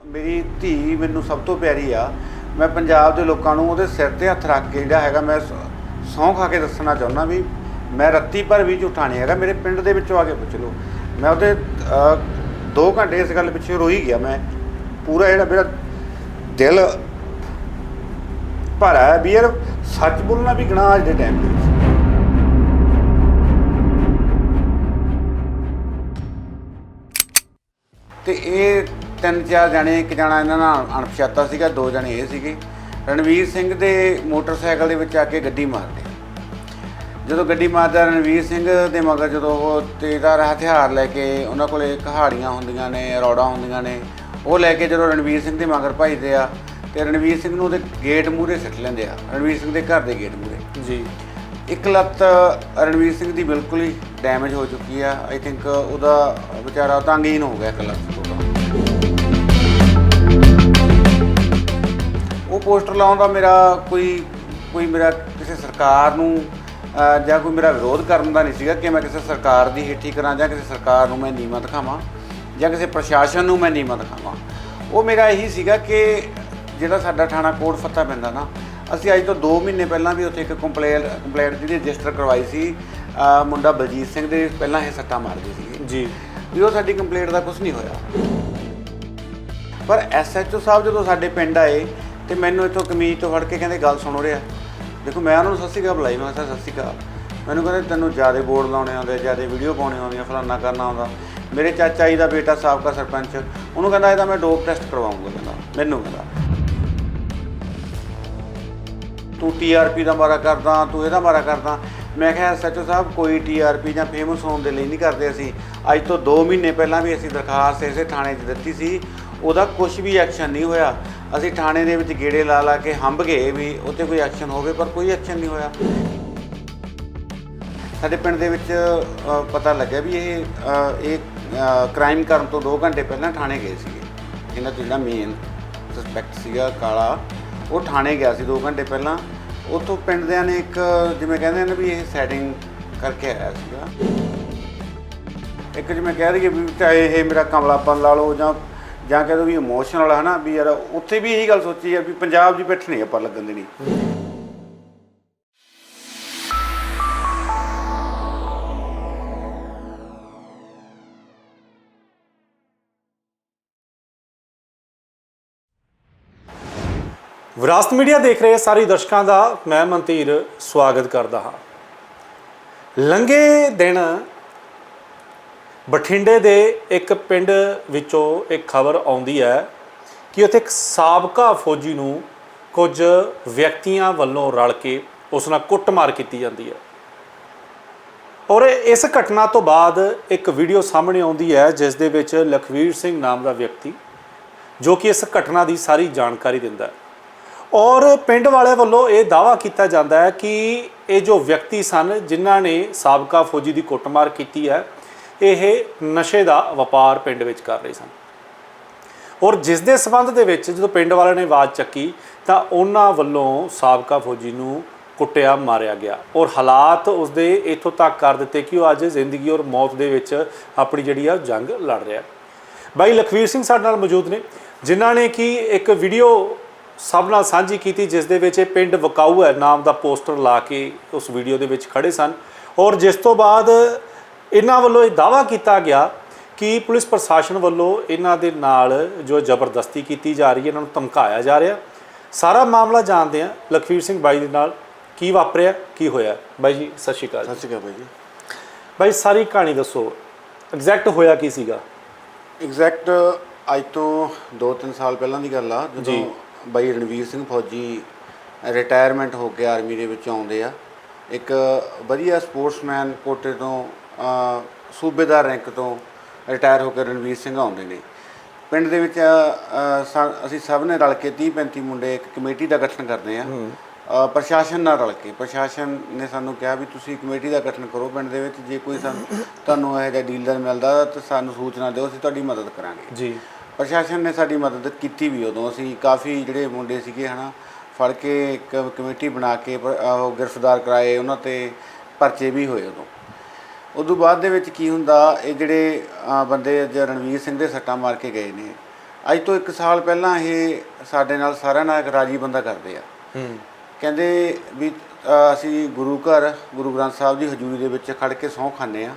ਮੇਰੀ ਧੀ ਮੈਨੂੰ ਸਭ ਤੋਂ ਪਿਆਰੀ ਆ। ਮੈਂ ਪੰਜਾਬ ਦੇ ਲੋਕਾਂ ਨੂੰ ਉਹਦੇ ਸਿਰ ਤੇ ਹੱਥ ਰੱਖ ਕੇ ਜਿਹੜਾ ਹੈਗਾ, ਮੈਂ ਸੌਂ ਖਾ ਕੇ ਦੱਸਣਾ ਚਾਹੁੰਦਾ ਵੀ ਮੈਂ ਰੱਤੀ ਭਰ ਵੀ ਝੂਠਾ ਨਹੀਂ ਹੈਗਾ, ਮੇਰੇ ਪਿੰਡ ਦੇ ਵਿੱਚੋਂ ਆ ਕੇ ਪੁੱਛ ਲਓ। ਮੈਂ ਉਹਦੇ 2 ਘੰਟੇ ਇਸ ਗੱਲ ਪਿੱਛੇ ਰੋਈ ਗਿਆ ਮੈਂ। ਪੂਰਾ ਜਿਹੜਾ ਮੇਰਾ ਦਿਲ ਭਰਾ ਹੈ ਵੀ ਯਾਰ ਸੱਚ ਬੋਲਣਾ ਵੀ ਗੁਨਾਹ ਅੱਜ ਦੇ ਟਾਈਮ ਦੇ ਵਿੱਚ। ਤੇ ਇਹ ਤਿੰਨ ਚਾਰ ਜਣੇ ਇੱਕ ਜਣਾ ਇਹਨਾਂ ਨਾਲ ਅਣਪਛਾਤਾ ਸੀਗਾ ਦੋ ਜਣੇ ਇਹ ਸੀਗੇ। ਰਣਵੀਰ ਸਿੰਘ ਦੇ ਮੋਟਰਸਾਈਕਲ ਦੇ ਵਿੱਚ ਆ ਕੇ ਗੱਡੀ ਮਾਰਦੇ। ਜਦੋਂ ਗੱਡੀ ਮਾਰਦਾ ਰਣਵੀਰ ਸਿੰਘ ਦੇ ਮਗਰ ਜਦੋਂ ਉਹ ਤੇਜ਼ਦਾਰ ਹਥਿਆਰ ਲੈ ਕੇ ਉਹਨਾਂ ਕੋਲੇ ਕਹਾੜੀਆਂ ਹੁੰਦੀਆਂ ਨੇ ਰੌੜਾਂ ਹੁੰਦੀਆਂ ਨੇ ਉਹ ਲੈ ਕੇ ਜਦੋਂ ਰਣਵੀਰ ਸਿੰਘ ਦੇ ਮਗਰ ਭਜਦੇ ਆ ਤੇ ਰਣਵੀਰ ਸਿੰਘ ਨੂੰ ਉਹਦੇ ਗੇਟ ਮੂਹਰੇ ਸਿੱਟ ਲੈਂਦੇ ਆ। ਰਣਵੀਰ ਸਿੰਘ ਦੇ ਘਰ ਦੇ ਗੇਟ ਮੂਹਰੇ। ਜੀ। ਇੱਕ ਲੱਤ ਰਣਵੀਰ ਸਿੰਘ ਦੀ ਬਿਲਕੁਲ ਹੀ ਡੈਮੇਜ ਹੋ ਚੁੱਕੀ ਆ। ਆਈ ਥਿੰਕ ਉਹਦਾ ਵਿਚਾਰਾ ਤੰਗਹੀਨ ਹੋ ਗਿਆ ਇੱਕ ਲੱਤ ਤੋਂ। ਉਹ ਪੋਸਟਰ ਲਾਉਣ ਦਾ ਮੇਰਾ ਕੋਈ ਕੋਈ ਮੇਰਾ ਕਿਸੇ ਸਰਕਾਰ ਨੂੰ ਜਾਂ ਕੋਈ ਮੇਰਾ ਵਿਰੋਧ ਕਰਨ ਦਾ ਨਹੀਂ ਸੀਗਾ ਕਿ ਮੈਂ ਕਿਸੇ ਸਰਕਾਰ ਦੀ ਹਿੱਠੀ ਕਰਾਂ ਜਾਂ ਕਿਸੇ ਸਰਕਾਰ ਨੂੰ ਮੈਂ ਨੀਵਾਂ ਦਿਖਾਵਾਂ ਜਾਂ ਕਿਸੇ ਪ੍ਰਸ਼ਾਸਨ ਨੂੰ ਮੈਂ ਨੀਵਾਂ ਦਿਖਾਵਾਂ ਉਹ ਮੇਰਾ ਇਹੀ ਸੀਗਾ ਕਿ ਜਿਹੜਾ ਸਾਡਾ ਥਾਣਾ ਕੋਟ ਫੱਤਾ ਪੈਂਦਾ ਨਾ ਅਸੀਂ ਅੱਜ ਤੋਂ 2 ਮਹੀਨੇ ਪਹਿਲਾਂ ਵੀ ਉੱਥੇ ਇੱਕ ਕੰਪਲੇਂਟ ਕੰਪਲੇਂਟ ਜਿਹੜੀ ਰਜਿਸਟਰ ਕਰਵਾਈ ਸੀ ਮੁੰਡਾ ਬਲਜੀਤ ਸਿੰਘ ਦੇ ਪਹਿਲਾਂ ਇਹ ਸੱਟਾਂ ਮਾਰਦੇ ਸੀਗੇ। ਜੀ। ਵੀ ਉਹ ਸਾਡੀ ਕੰਪਲੇਂਟ ਦਾ ਕੁਝ ਨਹੀਂ ਹੋਇਆ। ਪਰ ਐਸਐਚਓ ਸਾਹਿਬ ਜਦੋਂ ਸਾਡੇ ਪਿੰਡ ਆਏ ਤੇ ਮੈਨੂੰ ਇੱਥੋਂ ਕਮੀਜ਼ ਤੋਂ ਫੜ ਕੇ ਕਹਿੰਦੇ, ਗੱਲ ਸੁਣੋ ਰਿਹਾ ਦੇਖੋ, ਮੈਂ ਉਹਨਾਂ ਨੂੰ ਸਤਿ ਸ਼੍ਰੀ ਅਕਾਲ ਬੁਲਾਈ, ਮੈਂ ਕਿਹਾ, ਸਤਿ ਸ਼੍ਰੀ ਅਕਾਲ। ਮੈਨੂੰ ਕਹਿੰਦੇ, ਤੈਨੂੰ ਜ਼ਿਆਦਾ ਬੋਰਡ ਲਾਉਣੇ ਆਉਂਦੇ, ਜ਼ਿਆਦਾ ਵੀਡੀਓ ਪਾਉਣੇ ਆਉਂਦੀਆਂ ਫਲਾਨਾ ਕਰਨਾ ਆਉਂਦਾ। ਮੇਰੇ ਚਾਚਾ ਜੀ ਦਾ ਬੇਟਾ ਸਾਬਕਾ ਸਰਪੰਚ, ਉਹਨੂੰ ਕਹਿੰਦਾ, ਇਹਦਾ ਮੈਂ ਡੋਪ ਟੈਸਟ ਕਰਵਾਉਂਗਾ ਕਹਿੰਦਾ, ਮੈਨੂੰ ਕਹਿੰਦਾ। ਤੂੰ ਟੀਆਰਪੀ ਦਾ ਮਾਰਾ ਕਰਦਾ, ਤੂੰ ਇਹਦਾ ਮਾਰਾ ਕਰਦਾ। ਮੈਂ ਕਿਹਾ ਸੱਚੋ ਸਾਹਿਬ, ਕੋਈ ਟੀਆਰਪੀ ਜਾਂ ਫੇਮਸ ਹੋਣ ਦੇ ਲਈ ਨਹੀਂ ਕਰਦੇ ਅਸੀਂ। ਅੱਜ ਤੋਂ 2 ਮਹੀਨੇ ਪਹਿਲਾਂ ਵੀ ਅਸੀਂ ਦਰਖਾਸਤ ਇਸੇ ਥਾਣੇ 'ਚ ਦਿੱਤੀ ਸੀ। ਉਹਦਾ ਕੁਝ ਵੀ ਐਕਸ਼ਨ ਨਹੀਂ ਹੋਇਆ। ਅਸੀਂ ਥਾਣੇ ਦੇ ਵਿੱਚ ਗੇੜੇ ਲਾ ਲਾ ਕੇ ਹੰਬ ਗਏ ਵੀ ਉੱਤੇ ਕੋਈ ਐਕਸ਼ਨ ਹੋਵੇ, ਪਰ ਕੋਈ ਐਕਸ਼ਨ ਨਹੀਂ ਹੋਇਆ। ਸਾਡੇ ਪਿੰਡ ਦੇ ਵਿੱਚ ਪਤਾ ਲੱਗਿਆ ਵੀ ਇਹ ਇਹ ਕ੍ਰਾਈਮ ਕਰਨ ਤੋਂ 2 ਘੰਟੇ ਪਹਿਲਾਂ ਥਾਣੇ ਗਏ ਸੀਗੇ। ਇਹਨਾਂ ਤੋਂ ਜਿਹੜਾ ਮੇਨ ਸਸਪੈਕਟ ਸੀਗਾ, ਕਾਲਾ, ਉਹ ਥਾਣੇ ਗਿਆ ਸੀ 2 ਘੰਟੇ ਪਹਿਲਾਂ। ਉੱਥੋਂ ਪਿੰਡ ਦਿਆਂ ਨੇ ਇੱਕ, ਜਿਵੇਂ ਕਹਿੰਦੇ ਨੇ ਵੀ ਇਹ ਸੈਟਿੰਗ ਕਰਕੇ ਆਇਆ ਸੀਗਾ। ਇੱਕ ਜਿਵੇਂ ਕਹਿ ਦਈਏ ਵੀ ਚਾਹੇ ਇਹ ਮੇਰਾ ਕਮਲਾਪਨ ਲਾ ਲਓ ਜਾਂ ਜਾਂ ਕਹਿ ਦੋ ਵੀ ਇਮੋਸ਼ਨਲ ਹੈ ਨਾ ਵੀ ਯਾਰ ਉੱਥੇ ਵੀ ਇਹੀ ਗੱਲ ਸੋਚੀ ਯਾਰ ਵੀ ਪੰਜਾਬ ਦੀ ਪਿੱਠ ਨਹੀਂ ਆਪਾਂ ਲੱਗਣ ਦੇਣੀ। ਵਿਰਾਸਤ ਮੀਡੀਆ ਦੇਖ ਰਹੇ ਸਾਰੇ ਦਰਸ਼ਕਾਂ ਦਾ, ਮੈਂ ਮਨਤੀਰ ਸਵਾਗਤ ਕਰਦਾ ਹਾਂ। ਲੰਗੇ ਦਿਨ ਬਠਿੰਡੇ ਦੇ ਇੱਕ ਪਿੰਡ ਵਿੱਚੋਂ ਇੱਕ ਖਬਰ ਆਉਂਦੀ ਹੈ ਕਿ ਉੱਥੇ ਇੱਕ ਸਾਬਕਾ ਫੌਜੀ ਨੂੰ ਕੁਝ ਵਿਅਕਤੀਆਂ ਵੱਲੋਂ ਰਲ ਕੇ ਉਸ ਨਾਲ ਕੁੱਟਮਾਰ ਕੀਤੀ ਜਾਂਦੀ ਹੈ। ਔਰ ਇਸ ਘਟਨਾ ਤੋਂ ਬਾਅਦ ਇੱਕ ਵੀਡੀਓ ਸਾਹਮਣੇ ਆਉਂਦੀ ਹੈ, ਜਿਸ ਦੇ ਵਿੱਚ ਲਖਵੀਰ ਸਿੰਘ ਨਾਮ ਦਾ ਵਿਅਕਤੀ, ਜੋ ਕਿ ਇਸ ਘਟਨਾ ਦੀ ਸਾਰੀ ਜਾਣਕਾਰੀ ਦਿੰਦਾ ਹੈ। ਔਰ ਪਿੰਡ ਵਾਲਿਆਂ ਵੱਲੋਂ ਇਹ ਦਾਵਾ ਕੀਤਾ ਜਾਂਦਾ ਹੈ ਕਿ ਇਹ ਜੋ ਵਿਅਕਤੀ ਸਨ, ਜਿਨ੍ਹਾਂ ਨੇ ਸਾਬਕਾ ਫੌਜੀ ਦੀ ਕੁੱਟਮਾਰ ਕੀਤੀ ਹੈ ਇਹ ਨਸ਼ੇ ਦਾ ਵਪਾਰ ਪਿੰਡ ਵਿੱਚ ਕਰ ਰਹੇ ਸਨ। ਔਰ ਜਿਸ ਦੇ ਸਬੰਧ ਦੇ ਵਿੱਚ ਜਦੋਂ ਪਿੰਡ ਵਾਲਿਆਂ ਨੇ ਆਵਾਜ਼ ਚੱਕੀ, ਤਾਂ ਉਹਨਾਂ ਵੱਲੋਂ ਸਾਬਕਾ ਫੌਜੀ ਨੂੰ ਕੁੱਟਿਆ, ਮਾਰਿਆ ਗਿਆ। ਔਰ ਹਾਲਾਤ ਉਸਦੇ ਇੱਥੋਂ ਤੱਕ ਕਰ ਦਿੱਤੇ ਕਿ ਉਹ ਅੱਜ ਜ਼ਿੰਦਗੀ ਔਰ ਮੌਤ ਦੇ ਵਿੱਚ ਆਪਣੀ ਜਿਹੜੀ ਆ ਜੰਗ ਲੜ ਰਿਹਾ। ਬਾਈ ਲਖਵੀਰ ਸਿੰਘ ਸਾਡੇ ਨਾਲ ਮੌਜੂਦ ਨੇ, ਜਿਨ੍ਹਾਂ ਨੇ ਕਿ ਇੱਕ ਵੀਡੀਓ ਸਭ ਨਾਲ ਸਾਂਝੀ ਕੀਤੀ, ਜਿਸ ਦੇ ਵਿੱਚ ਇਹ ਪਿੰਡ ਵਕਾਊ ਹੈ ਨਾਮ ਦਾ ਪੋਸਟਰ ਲਾ ਕੇ ਉਸ ਵੀਡੀਓ ਦੇ ਵਿੱਚ ਖੜੇ ਸਨ। ਔਰ ਜਿਸ ਤੋਂ ਬਾਅਦ ਇਹਨਾਂ ਵੱਲੋਂ ਇਹ ਦਾਵਾ ਕੀਤਾ ਗਿਆ ਕਿ ਪੁਲਿਸ ਪ੍ਰਸ਼ਾਸਨ ਵੱਲੋਂ ਇਹਨਾਂ ਦੇ ਨਾਲ ਜੋ ਜ਼ਬਰਦਸਤੀ ਕੀਤੀ ਜਾ ਰਹੀ ਹੈ ਇਹਨਾਂ ਨੂੰ ਧਮਕਾਇਆ ਜਾ ਰਿਹਾ। ਸਾਰਾ ਮਾਮਲਾ ਜਾਣਦੇ ਆ ਲਖਵੀਰ ਸਿੰਘ ਬਾਈ ਦੇ ਨਾਲ ਕੀ ਵਾਪਰਿਆ ਕੀ ਹੋਇਆ। ਬਾਈ ਜੀ ਸਤਿ ਸ਼੍ਰੀ ਅਕਾਲ ਸਤਿ ਸ਼੍ਰੀ ਅਕਾਲ ਭਾਈ ਜੀ। ਬਾਈ ਸਾਰੀ ਕਹਾਣੀ ਦੱਸੋ। ਐਗਜ਼ੈਕਟ ਹੋਇਆ ਕੀ ਸੀਗਾ? ਐਗਜ਼ੈਕਟ ਅੱਜ ਤੋਂ 2-3 ਸਾਲ ਪਹਿਲਾਂ ਦੀ ਗੱਲ ਆ ਜਦੋਂ। ਬਾਈ ਰਣਵੀਰ ਸਿੰਘ ਫੌਜੀ ਰਿਟਾਇਰਮੈਂਟ ਹੋ ਕੇ ਆਰਮੀ ਦੇ ਵਿੱਚ ਆਉਂਦੇ ਆ। ਇੱਕ ਵਧੀਆ ਸਪੋਰਟਸਮੈਨ ਕੋਟੇ ਤੋਂ ਸੂਬੇਦਾਰ ਰੈਂਕ ਤੋਂ ਰਿਟਾਇਰ ਹੋ ਕੇ ਰਣਵੀਰ ਸਿੰਘ ਆਉਂਦੇ ਨੇ। ਪਿੰਡ ਦੇ ਵਿੱਚ ਅਸੀਂ ਸਭ ਨੇ ਰਲ ਕੇ 30 35 ਮੁੰਡੇ ਇੱਕ ਕਮੇਟੀ ਦਾ ਗਠਨ ਕਰਦੇ ਆ ਪ੍ਰਸ਼ਾਸਨ ਨਾਲ ਰਲ ਕੇ। ਪ੍ਰਸ਼ਾਸਨ ਨੇ ਸਾਨੂੰ ਕਿਹਾ ਵੀ ਤੁਸੀਂ ਕਮੇਟੀ ਦਾ ਗਠਨ ਕਰੋ ਪਿੰਡ ਦੇ ਵਿੱਚ। ਜੇ ਕੋਈ ਸਾਨੂੰ ਤੁਹਾਨੂੰ ਇਹੋ ਜਿਹਾ ਡੀਲਰ ਮਿਲਦਾ ਤਾਂ ਸਾਨੂੰ ਸੂਚਨਾ ਦਿਓ ਅਸੀਂ ਤੁਹਾਡੀ ਮਦਦ ਕਰਾਂਗੇ। ਜੀ। ਪ੍ਰਸ਼ਾਸਨ ਨੇ ਸਾਡੀ ਮਦਦ ਕੀਤੀ ਵੀ ਉਦੋਂ। ਅਸੀਂ ਕਾਫੀ ਜਿਹੜੇ ਮੁੰਡੇ ਸੀਗੇ ਹਨਾ ਫੜ ਕੇ ਇੱਕ ਕਮੇਟੀ ਬਣਾ ਕੇ ਉਹ ਗ੍ਰਿਫਤਾਰ ਕਰਾਏ ਉਹਨਾਂ ਤੇ ਪਰਚੇ ਵੀ ਹੋਏ ਉਦੋਂ। ਉਦੋਂ ਬਾਅਦ ਦੇ ਵਿੱਚ ਕੀ ਹੁੰਦਾ ਇਹ ਜਿਹੜੇ ਬੰਦੇ ਅੱਜ ਰਣਵੀਰ ਸਿੰਘ ਦੇ ਸੱਟਾਂ ਮਾਰ ਕੇ ਗਏ ਨੇ। ਅੱਜ ਤੋਂ 1 ਸਾਲ ਪਹਿਲਾਂ ਇਹ ਸਾਡੇ ਨਾਲ ਸਾਰਿਆਂ ਨਾਲ ਇੱਕ ਰਾਜੀ ਬੰਦਾ ਕਰਦੇ ਆ। ਹੂੰ। ਕਹਿੰਦੇ ਵੀ ਅਸੀਂ ਗੁਰੂ ਘਰ ਗੁਰੂ ਗ੍ਰੰਥ ਸਾਹਿਬ ਦੀ ਹਜ਼ੂਰੀ ਦੇ ਵਿੱਚ ਖੜ ਕੇ ਸਹੁੰ ਖਾਂਦੇ ਆ।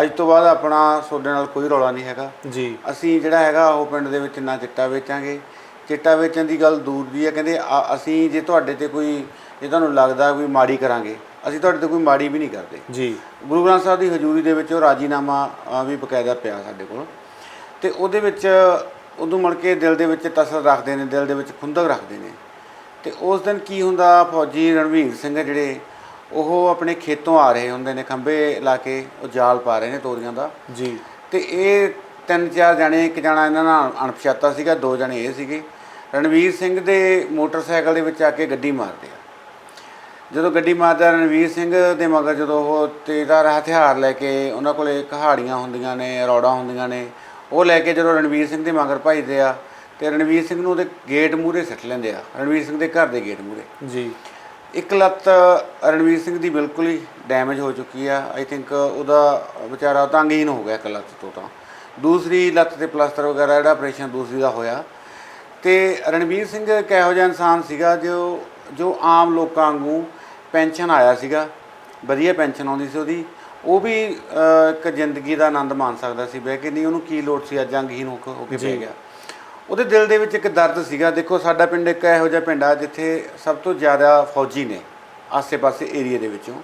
ਅੱਜ ਤੋਂ ਬਾਅਦ ਆਪਣਾ ਤੁਹਾਡੇ ਨਾਲ ਕੋਈ ਰੌਲਾ ਨਹੀਂ ਹੈਗਾ। ਜੀ। ਅਸੀਂ ਜਿਹੜਾ ਹੈਗਾ ਉਹ ਪਿੰਡ ਦੇ ਵਿੱਚ ਨਾ ਚਿੱਟਾ ਵੇਚਾਂਗੇ। ਚਿੱਟਾ ਵੇਚਣ ਦੀ ਗੱਲ ਦੂਰ ਦੀ ਹੈ ਕਹਿੰਦੇ ਅਸੀਂ ਜੇ ਤੁਹਾਡੇ ਤੇ ਕੋਈ ਜੇ ਤੁਹਾਨੂੰ ਲੱਗਦਾ ਕੋਈ ਮਾੜੀ ਕਰਾਂਗੇ ਅਸੀਂ ਤੁਹਾਡੇ ਤੇ ਕੋਈ ਮਾੜੀ ਵੀ ਨਹੀਂ ਕਰਦੇ। ਜੀ। ਗੁਰੂ ਗ੍ਰੰਥ ਸਾਹਿਬ ਦੀ ਹਜ਼ੂਰੀ ਦੇ ਵਿੱਚ ਉਹ ਰਾਜੀਨਾਮਾ ਅ, ਵੀ ਬਕਾਇਦਾ ਪਿਆ ਸਾਡੇ ਕੋਲ। ਤੇ ਉਹਦੇ ਵਿੱਚ ਉਦੋਂ ਮੁੜ ਕੇ ਦਿਲ ਦੇ ਵਿੱਚ ਤਸਰ ਰੱਖਦੇ ਨੇ ਦਿਲ ਦੇ ਵਿੱਚ ਖੁੰਦਕ ਰੱਖਦੇ ਨੇ। ਤੇ ਉਸ ਦਿਨ ਕੀ ਹੁੰਦਾ ਫੌਜੀ ਰਣਵੀਰ ਸਿੰਘ ਜਿਹੜੇ ਉਹ ਆਪਣੇ ਖੇਤੋਂ ਆ ਰਹੇ ਹੁੰਦੇ ਨੇ ਖੰਭੇ ਲਾ ਕੇ ਉਹ ਜਾਲ ਪਾ ਰਹੇ ਨੇ ਤੋਰੀਆਂ ਦਾ। ਜੀ। ਤੇ ਇਹ ਤਿੰਨ ਚਾਰ ਜਣੇ ਇੱਕ ਜਣਾ ਇਹਨਾਂ ਨਾਲ ਅਣਪਛਾਤਾ ਸੀਗਾ ਦੋ ਜਣੇ ਇਹ ਸੀਗੇ। ਰਣਵੀਰ ਸਿੰਘ ਦੇ ਮੋਟਰਸਾਈਕਲ ਦੇ ਵਿੱਚ ਆ ਕੇ ਗੱਡੀ ਮਾਰਦੇ ਆ। ਜਦੋਂ ਗੱਡੀ ਮਾਰਦਾ ਰਣਵੀਰ ਸਿੰਘ ਦੇ ਮਗਰ ਜਦੋਂ ਉਹ ਤੇਜ਼ਧਾਰ ਹਥਿਆਰ ਲੈ ਕੇ ਉਹਨਾਂ ਕੋਲੇ ਕਹਾੜੀਆਂ ਹੁੰਦੀਆਂ ਨੇ ਰੌੜਾਂ ਹੁੰਦੀਆਂ ਨੇ ਉਹ ਲੈ ਕੇ ਜਦੋਂ ਰਣਵੀਰ ਸਿੰਘ ਦੇ ਮਗਰ ਭਜਦੇ ਆ ਤੇ ਰਣਵੀਰ ਸਿੰਘ ਨੂੰ ਉਹਦੇ ਗੇਟ ਮੂਹਰੇ ਸਿੱਟ ਲੈਂਦੇ ਆ ਰਣਵੀਰ ਸਿੰਘ ਦੇ ਘਰ ਦੇ ਗੇਟ ਮੂਹਰੇ। ਜੀ। ਇੱਕ ਲੱਤ ਰਣਵੀਰ ਸਿੰਘ ਦੀ ਬਿਲਕੁਲ ਹੀ ਡੈਮੇਜ ਹੋ ਚੁੱਕੀ ਆ ਆਈ ਥਿੰਕ ਉਹਦਾ ਵਿਚਾਰਾ ਤਾਂ ਅੰਗਹੀਨ ਹੋ ਗਿਆ ਇੱਕ ਲੱਤ ਤੋਂ ਤਾਂ। ਦੂਸਰੀ ਲੱਤ ਤੇ ਪਲਾਸਟਰ ਵਗੈਰਾ ਜਿਹੜਾ ਆਪਰੇਸ਼ਨ ਦੂਸਰੀ ਦਾ ਹੋਇਆ। ਤੇ ਰਣਵੀਰ ਸਿੰਘ ਇੱਕ ਇਹੋ ਜਿਹਾ ਇਨਸਾਨ ਸੀਗਾ ਜੋ ਜੋ ਆਮ ਲੋਕਾਂ ਵਾਂਗੂ ਪੈਨਸ਼ਨ ਆਇਆ ਸੀਗਾ ਵਧੀਆ ਪੈਨਸ਼ਨ ਆਉਂਦੀ ਸੀ ਉਹਦੀ ਉਹ ਵੀ ਅਹ, ਇੱਕ ਜ਼ਿੰਦਗੀ ਦਾ ਆਨੰਦ ਮਾਣ ਸਕਦਾ ਸੀ ਬਹਿ ਕੇ ਨਹੀਂ ਉਹਨੂੰ ਕੀ ਲੋੜ ਸੀ ਅੱਜ ਅੰਗਹੀਨ ਹੋ ਕੇ ਹੋ ਕੇ ਪੈ ਗਿਆ। ਉਹਦੇ ਦਿਲ ਦੇ ਵਿੱਚ ਇੱਕ ਦਰਦ ਸੀਗਾ ਦੇਖੋ ਸਾਡਾ ਪਿੰਡ ਇੱਕ ਇਹੋ ਜਿਹਾ ਪਿੰਡ ਆ ਜਿੱਥੇ ਸਭ ਤੋਂ ਜ਼ਿਆਦਾ ਫੌਜੀ ਨੇ ਆਸੇ-ਪਾਸੇ ਏਰੀਆ ਦੇ ਵਿੱਚੋਂ।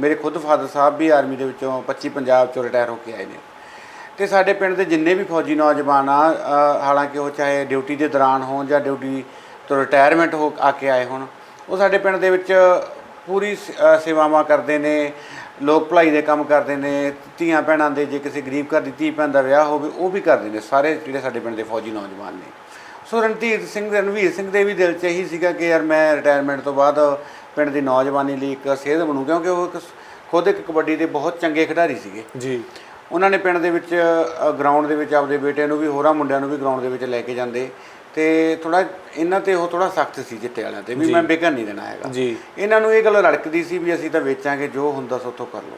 ਮੇਰੇ ਖੁਦ ਫਾਦਰ ਸਾਹਿਬ ਵੀ ਆਰਮੀ ਦੇ ਵਿੱਚੋਂ 25 ਪੰਜਾਬ ਚੋਂ ਰਿਟਾਇਰ ਹੋ ਕੇ ਆਏ ਨੇ। ਤੇ ਸਾਡੇ ਪਿੰਡ ਦੇ ਜਿੰਨੇ ਵੀ ਫੌਜੀ ਨੌਜਵਾਨ ਆ ਅ, ਹਾਲਾਂਕਿ ਉਹ ਚਾਹੇ ਡਿਊਟੀ ਦੇ ਦੌਰਾਨ ਹੋਣ ਜਾਂ ਡਿਊਟੀ ਤੋਂ ਰਿਟਾਇਰਮੈਂਟ ਹੋ ਆ ਕੇ ਆਏ ਹੋਣ ਉਹ ਸਾਡੇ ਪਿੰਡ ਦੇ ਵਿੱਚ ਪੂਰੀ ਸ- ਅ, ਸੇਵਾਵਾਂ ਕਰਦੇ ਨੇ ਲੋਕ ਭਲਾਈ ਦੇ ਕੰਮ ਕਰਦੇ ਨੇ ਧੀਆਂ ਭੈਣਾਂ ਦੇ ਜੇ ਕਿਸੇ ਗਰੀਬ ਘਰ ਦੀ ਧੀ ਭੈਣ ਦਾ ਵਿਆਹ ਹੋਵੇ ਉਹ ਵੀ ਕਰਦੇ ਨੇ ਸਾਰੇ ਜਿਹੜੇ ਸਾਡੇ ਪਿੰਡ ਦੇ ਫੌਜੀ ਨੌਜਵਾਨ ਨੇ। ਸੋ ਰਣਧੀਰ ਸਿੰਘ ਰਣਵੀਰ ਸਿੰਘ ਦੇ ਵੀ ਦਿਲ 'ਚ ਇਹੀ ਸੀਗਾ ਕਿ ਯਾਰ ਮੈਂ ਰਿਟਾਇਰਮੈਂਟ ਤੋਂ ਬਾਅਦ ਪਿੰਡ ਦੀ ਨੌਜਵਾਨੀ ਲਈ ਇੱਕ ਸੇਧ ਬਣੂ ਕਿਉਂਕਿ ਉਹ ਇੱਕ ਖੁਦ ਇੱਕ ਕਬੱਡੀ ਦੇ ਬਹੁਤ ਚੰਗੇ ਖਿਡਾਰੀ ਸੀਗੇ। ਜੀ। ਉਹਨਾਂ ਨੇ ਪਿੰਡ ਦੇ ਵਿੱਚ ਗਰਾਊਂਡ ਦੇ ਵਿੱਚ ਆਪਦੇ ਬੇਟੇ ਨੂੰ ਵੀ ਹੋਰਾਂ ਮੁੰਡਿਆਂ ਨੂੰ ਵੀ ਗਰਾਊਂਡ ਦੇ ਵਿੱਚ ਲੈ ਕੇ ਜਾਂਦੇ। ਤੇ ਥੋੜਾ ਇਹਨਾਂ ਤੇ ਉਹ ਥੋੜਾ ਸਖਤ ਸੀ ਚਿੱਟੇ ਵਾਲਿਆਂ ਤੇ ਵੀ ਮੈਂ ਵਿਕਣ ਨਹੀਂ ਦੇਣਾ ਹੈਗਾ। ਜੀ। ਇਹਨਾਂ ਨੂੰ ਇਹ ਗੱਲ ਰੜਕਦੀ ਸੀ ਵੀ ਅਸੀਂ ਤਾਂ ਵੇਚਾਂਗੇ ਜੋ ਹੁੰਦਾ ਸੋ ਉੱਥੋਂ ਕਰ ਲਓ।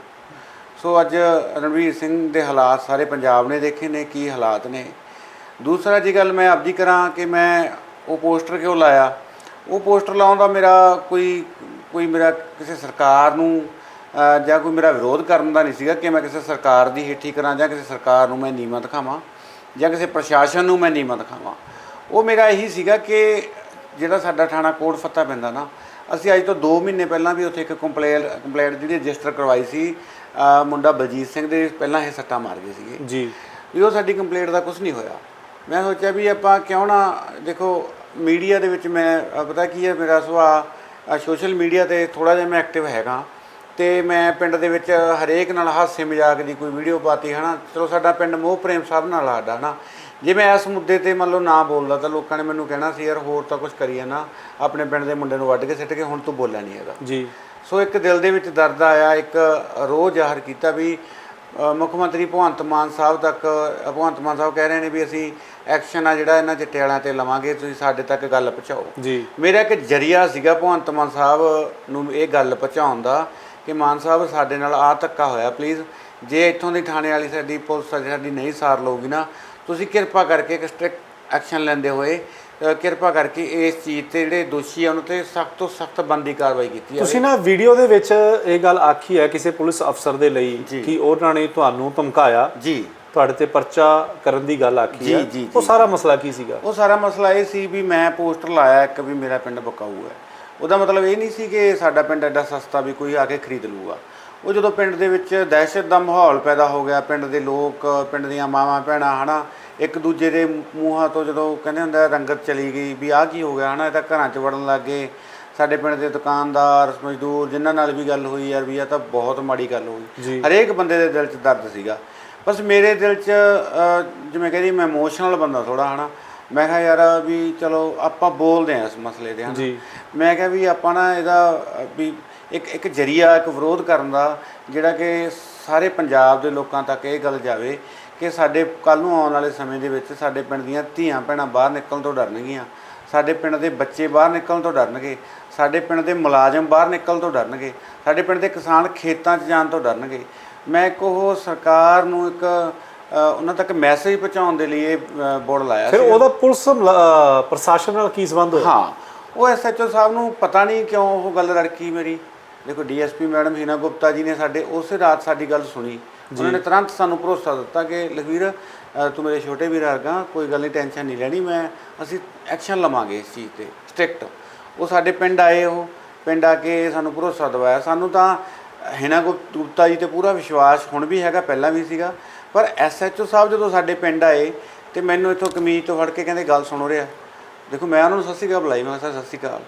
ਸੋ ਅੱਜ ਰਣਵੀਰ ਸਿੰਘ ਦੇ ਹਾਲਾਤ ਸਾਰੇ ਪੰਜਾਬ ਨੇ ਦੇਖੇ ਨੇ ਕੀ ਹਾਲਾਤ ਨੇ। ਦੂਸਰਾ ਜੀ ਗੱਲ ਮੈਂ ਆਪਦੀ ਕਰਾਂ ਕਿ ਮੈਂ ਉਹ ਪੋਸਟਰ ਕਿਉਂ ਲਾਇਆ? ਉਹ ਪੋਸਟਰ ਲਾਉਣ ਦਾ ਮੇਰਾ ਕੋਈ ਕੋਈ ਮੇਰਾ ਕਿਸੇ ਸਰਕਾਰ ਨੂੰ ਜਾਂ ਕੋਈ ਮੇਰਾ ਵਿਰੋਧ ਕਰਨ ਦਾ ਨਹੀਂ ਸੀਗਾ ਕਿ ਮੈਂ ਕਿਸੇ ਸਰਕਾਰ ਦੀ ਹਿੱਠੀ ਕਰਾਂ ਜਾਂ ਕਿਸੇ ਸਰਕਾਰ ਨੂੰ ਮੈਂ ਨੀਵਾਂ ਦਿਖਾਵਾਂ ਜਾਂ ਕਿਸੇ ਪ੍ਰਸ਼ਾਸਨ ਨੂੰ ਮੈਂ ਨੀਵਾਂ ਦਿਖਾਵਾਂ। ਉਹ ਮੇਰਾ ਇਹੀ ਸੀਗਾ ਕਿ ਜਿਹੜਾ ਸਾਡਾ ਥਾਣਾ ਕੋਟ ਫੱਤਾ ਪੈਂਦਾ ਨਾ ਅਸੀਂ ਅੱਜ ਤੋਂ 2 ਮਹੀਨੇ ਪਹਿਲਾਂ ਵੀ ਉੱਥੇ ਇੱਕ ਕੰਪਲੇਂਟ ਕੰਪਲੇਂਟ ਜਿਹੜੀ ਰਜਿਸਟਰ ਕਰਵਾਈ ਸੀ ਮੁੰਡਾ ਬਲਜੀਤ ਸਿੰਘ ਦੇ ਪਹਿਲਾਂ ਇਹ ਸੱਟਾਂ ਮਾਰ ਗਏ ਸੀਗੇ। ਜੀ। ਵੀ ਉਹ ਸਾਡੀ ਕੰਪਲੇਂਟ ਦਾ ਕੁਝ ਨਹੀਂ ਹੋਇਆ। ਮੈਂ ਸੋਚਿਆ ਵੀ ਆਪਾਂ ਕਿਉਂ ਨਾ ਦੇਖੋ ਮੀਡੀਆ ਦੇ ਵਿੱਚ ਮੈਂ ਪਤਾ ਕੀ ਹੈ ਮੇਰਾ ਸੁਭਾਅ ਸੋਸ਼ਲ ਮੀਡੀਆ ਤੇ ਥੋੜਾ ਜਿਹਾ ਮੈਂ ਐਕਟਿਵ ਹੈਗਾ। ਤੇ ਮੈਂ ਪਿੰਡ ਦੇ ਵਿੱਚ ਹਰੇਕ ਨਾਲ ਹਾਸੇ ਮਜ਼ਾਕ ਦੀ ਕੋਈ ਵੀਡੀਓ ਪਾਤੀ ਹਨਾ? ਚਲੋ ਸਾਡਾ ਪਿੰਡ ਮੋਹ ਪ੍ਰੇਮ ਸਭ ਨਾਲ ਸਾਡਾ ਹਨਾ? ਜੇ ਮੈਂ ਇਸ ਮੁੱਦੇ ਤੇ ਮੰਨ ਲਓ ਨਾ ਬੋਲਦਾ ਤਾਂ ਲੋਕਾਂ ਨੇ ਮੈਨੂੰ ਕਹਿਣਾ ਸੀ ਯਾਰ ਹੋਰ ਤਾਂ ਕੁਝ ਕਰੀਏ ਨਾ। ਆਪਣੇ ਪਿੰਡ ਦੇ ਮੁੰਡੇ ਨੂੰ ਵੱਢ ਕੇ ਸਿੱਟ ਕੇ ਹੁਣ ਤੂੰ ਬੋਲਿਆ ਨਹੀਂ ਹੈਗਾ। ਜੀ। ਸੋ ਇੱਕ ਦਿਲ ਦੇ ਵਿੱਚ ਦਰਦ ਆਇਆ ਇੱਕ ਰੋਹ ਜ਼ਾਹਰ ਕੀਤਾ ਵੀ ਮੁੱਖ ਮੰਤਰੀ ਭਗਵੰਤ ਮਾਨ ਸਾਹਿਬ ਤੱਕ ਭਗਵੰਤ ਮਾਨ ਸਾਹਿਬ ਕਹਿ ਰਹੇ ਨੇ ਵੀ ਅਸੀਂ ਐਕਸ਼ਨ ਆ ਜਿਹੜਾ ਇਹਨਾਂ ਚਿੱਟੇ ਵਾਲਿਆਂ ਤੇ ਲਵਾਂਗੇ ਤੁਸੀਂ ਸਾਡੇ ਤੱਕ ਗੱਲ ਪਹੁੰਚਾਓ। ਜੀ। ਮੇਰਾ ਇੱਕ ਜਰੀਆ ਸੀਗਾ ਭਗਵੰਤ ਮਾਨ ਸਾਹਿਬ ਨੂੰ ਇਹ ਗੱਲ ਪਹੁੰਚਾਉਣ ਦਾ ਕਿ ਮਾਨ ਸਾਹਿਬ ਸਾਡੇ ਨਾਲ ਆ ਧੱਕਾ ਹੋਇਆ ਪਲੀਜ਼ ਜੇ ਇੱਥੋਂ ਦੀ ਥਾਣੇ ਵਾਲੀ ਸਾਡੀ ਪੁਲਿਸ ਸਾਡੀ ਨਹੀਂ ਸਾਰ ਲਊਗੀ ਨਾ ਤੁਸੀਂ ਕਿਰਪਾ ਕਰਕੇ ਇੱਕ ਸਟ੍ਰਿਕਟ ਐਕਸ਼ਨ ਲੈਂਦੇ ਹੋਏ ਕਿਰਪਾ ਕਰਕੇ ਇਸ ਚੀਜ਼ ਤੇ ਜਿਹੜੇ ਦੋਸ਼ੀ ਆ ਉਹਨਾਂ ਤੇ ਸਖਤ ਤੋਂ ਸਖਤ ਬੰਦੀ ਕਾਰਵਾਈ ਕੀਤੀ ਜਾਵੇ। ਤੁਸੀਂ ਨਾ ਵੀਡੀਓ ਦੇ ਵਿੱਚ ਇਹ ਗੱਲ ਆਖੀ ਹੈ ਕਿਸੇ ਪੁਲਿਸ ਅਫਸਰ ਦੇ ਲਈ। ਕਿ ਉਹਨਾਂ ਨੇ ਤੁਹਾਨੂੰ ਧਮਕਾਇਆ। ਜੀ। ਤੁਹਾਡੇ ਤੇ ਪਰਚਾ ਕਰਨ ਦੀ ਗੱਲ ਆਖੀ ਹੈ। ਉਹ। ਸਾਰਾ ਮਸਲਾ ਕੀ ਸੀਗਾ? ਉਹ ਸਾਰਾ ਮਸਲਾ ਇਹ ਸੀ ਵੀ ਮੈਂ ਪੋਸਟਰ ਲਾਇਆ ਇੱਕ ਵੀ ਮੇਰਾ ਪਿੰਡ ਬਕਾਊ ਹੈ। ਉਹਦਾ ਮਤਲਬ ਇਹ ਨਹੀਂ ਸੀ ਕਿ ਸਾਡਾ ਪਿੰਡ ਐਡਾ ਸਸਤਾ ਵੀ ਕੋਈ ਆ ਕੇ ਖਰੀਦ ਲੂਗਾ ਉਹ ਜਦੋਂ ਪਿੰਡ ਦੇ ਵਿੱਚ ਦਹਿਸ਼ਤ ਦਾ ਮਾਹੌਲ ਪੈਦਾ ਹੋ ਗਿਆ ਪਿੰਡ ਦੇ ਲੋਕ ਪਿੰਡ ਦੀਆਂ ਮਾਵਾਂ ਭੈਣਾਂ ਹਨਾ ਇੱਕ ਦੂਜੇ ਦੇ ਮੂੰਹਾਂ ਤੋਂ ਜਦੋਂ ਕਹਿੰਦੇ ਹੁੰਦਾ ਰੰਗਤ ਚਲੀ ਗਈ ਵੀ ਆਹ ਕੀ ਹੋ ਗਿਆ ਹਨਾ ਇਹ ਤਾਂ ਘਰਾਂ 'ਚ ਵੜਨ ਲੱਗ ਗਏ। ਸਾਡੇ ਪਿੰਡ ਦੇ ਦੁਕਾਨਦਾਰ ਮਜ਼ਦੂਰ ਜਿਨ੍ਹਾਂ ਨਾਲ ਵੀ ਗੱਲ ਹੋਈ ਯਾਰ ਵੀ ਇਹ ਤਾਂ ਬਹੁਤ ਮਾੜੀ ਗੱਲ ਹੋਈ। ਹਰੇਕ ਬੰਦੇ ਦੇ ਦਿਲ 'ਚ ਦਰਦ ਸੀਗਾ। ਬਸ ਮੇਰੇ ਦਿਲ 'ਚ ਜਿਵੇਂ ਕਹਿੰਦੀ ਮੈਂ ਇਮੋਸ਼ਨਲ ਬੰਦਾ ਥੋੜਾ ਹਨਾ। ਮੈਂ ਕਿਹਾ ਯਾਰ ਵੀ ਚਲੋ ਆਪਾਂ ਬੋਲਦੇ ਆਂ ਇਸ ਮਸਲੇ ਦੇ ਹਨਾ। ਮੈਂ ਕਿਹਾ ਵੀ ਆਪਾਂ ਨਾ ਇਹਦਾ ਵੀ ਇੱਕ ਇੱਕ ਜਰੀਆ ਇੱਕ ਵਿਰੋਧ ਕਰਨ ਦਾ ਜਿਹੜਾ ਕਿ ਸਾਰੇ ਪੰਜਾਬ ਦੇ ਲੋਕਾਂ ਤੱਕ ਇਹ ਗੱਲ ਜਾਵੇ ਕਿ ਸਾਡੇ ਕੱਲ ਨੂੰ ਆਉਣ ਵਾਲੇ ਸਮੇਂ ਦੇ ਵਿੱਚ ਸਾਡੇ ਪਿੰਡ ਦੀਆਂ ਧੀਆਂ ਭੈਣਾਂ ਬਾਹਰ ਨਿਕਲਣ ਤੋਂ ਡਰਨਗੀਆਂ। ਸਾਡੇ ਪਿੰਡ ਦੇ ਬੱਚੇ ਬਾਹਰ ਨਿਕਲਣ ਤੋਂ ਡਰਨਗੇ। ਸਾਡੇ ਪਿੰਡ ਦੇ ਮੁਲਾਜ਼ਮ ਬਾਹਰ ਨਿਕਲਣ ਤੋਂ ਡਰਨਗੇ। ਸਾਡੇ ਪਿੰਡ ਦੇ ਕਿਸਾਨ ਖੇਤਾਂ 'ਚ ਜਾਣ ਤੋਂ ਡਰਨਗੇ। ਮੈਂ ਇੱਕ ਉਹ ਸਰਕਾਰ ਨੂੰ ਇੱਕ ਉਹਨਾਂ ਤੱਕ ਮੈਸੇਜ ਪਹੁੰਚਾਉਣ ਦੇ ਲਈ ਇਹ ਬੋਰਡ ਲਾਇਆ ਫਿਰ ਉਹਦਾ ਪੁਲਿਸ ਪ੍ਰਸ਼ਾਸਨ ਨਾਲ ਕੀ ਸੰਬੰਧ ਹੋਇਆ? ਹਾਂ ਉਹ ਐਸਐਚਓ ਸਾਹਿਬ ਨੂੰ ਪਤਾ ਨਹੀਂ ਕਿਉਂ ਉਹ ਗੱਲ ਰੜਕੀ ਮੇਰੀ। ਦੇਖੋ ਡੀਐਸਪੀ ਮੈਡਮ ਹੀਨਾ ਗੁਪਤਾ ਜੀ ਨੇ ਸਾਡੇ ਉਸੇ ਰਾਤ ਸਾਡੀ ਗੱਲ ਸੁਣੀ। ਉਹਨਾਂ ਨੇ ਤੁਰੰਤ ਸਾਨੂੰ ਭਰੋਸਾ ਦਿੱਤਾ ਕਿ ਲਖਵੀਰ ਤੂੰ ਮੇਰੇ ਛੋਟੇ ਵੀਰ ਵਰਗਾ ਕੋਈ ਗੱਲ ਨਹੀਂ ਟੈਨਸ਼ਨ ਨਹੀਂ ਲੈਣੀ ਮੈਂ ਅਸੀਂ ਐਕਸ਼ਨ ਲਵਾਂਗੇ ਇਸ ਚੀਜ਼ ਤੇ ਸਟ੍ਰਿਕਟ। ਉਹ ਸਾਡੇ ਪਿੰਡ ਆਏ ਉਹ ਪਿੰਡ ਆ ਕੇ ਸਾਨੂੰ ਭਰੋਸਾ ਦਿਵਾਇਆ। ਸਾਨੂੰ ਤਾਂ ਹੀਨਾ ਗੁਪ- ਗੁਪਤਾ ਜੀ ਤੇ ਪੂਰਾ ਵਿਸ਼ਵਾਸ ਹੁਣ ਵੀ ਹੈਗਾ ਪਹਿਲਾਂ ਵੀ ਸੀਗਾ। ਪਰ ਐਸਐਚਓ ਸਾਹਿਬ ਜਦੋਂ ਸਾਡੇ ਪਿੰਡ ਆਏ ਤੇ ਮੈਨੂੰ ਇੱਥੋਂ ਕਮੀਜ਼ ਤੋਂ ਫੜ ਕੇ ਕਹਿੰਦੇ ਗੱਲ ਸੁਣੋ ਰਿਹਾ ਦੇਖੋ ਮੈਂ ਉਹਨਾਂ ਨੂੰ ਸਤਿ ਸ਼੍ਰੀ ਅਕਾਲ ਬੁਲਾਈ ਮੈਂ ਕਿਹਾ ਸਤਿ ਸ਼੍ਰੀ ਅਕਾਲ।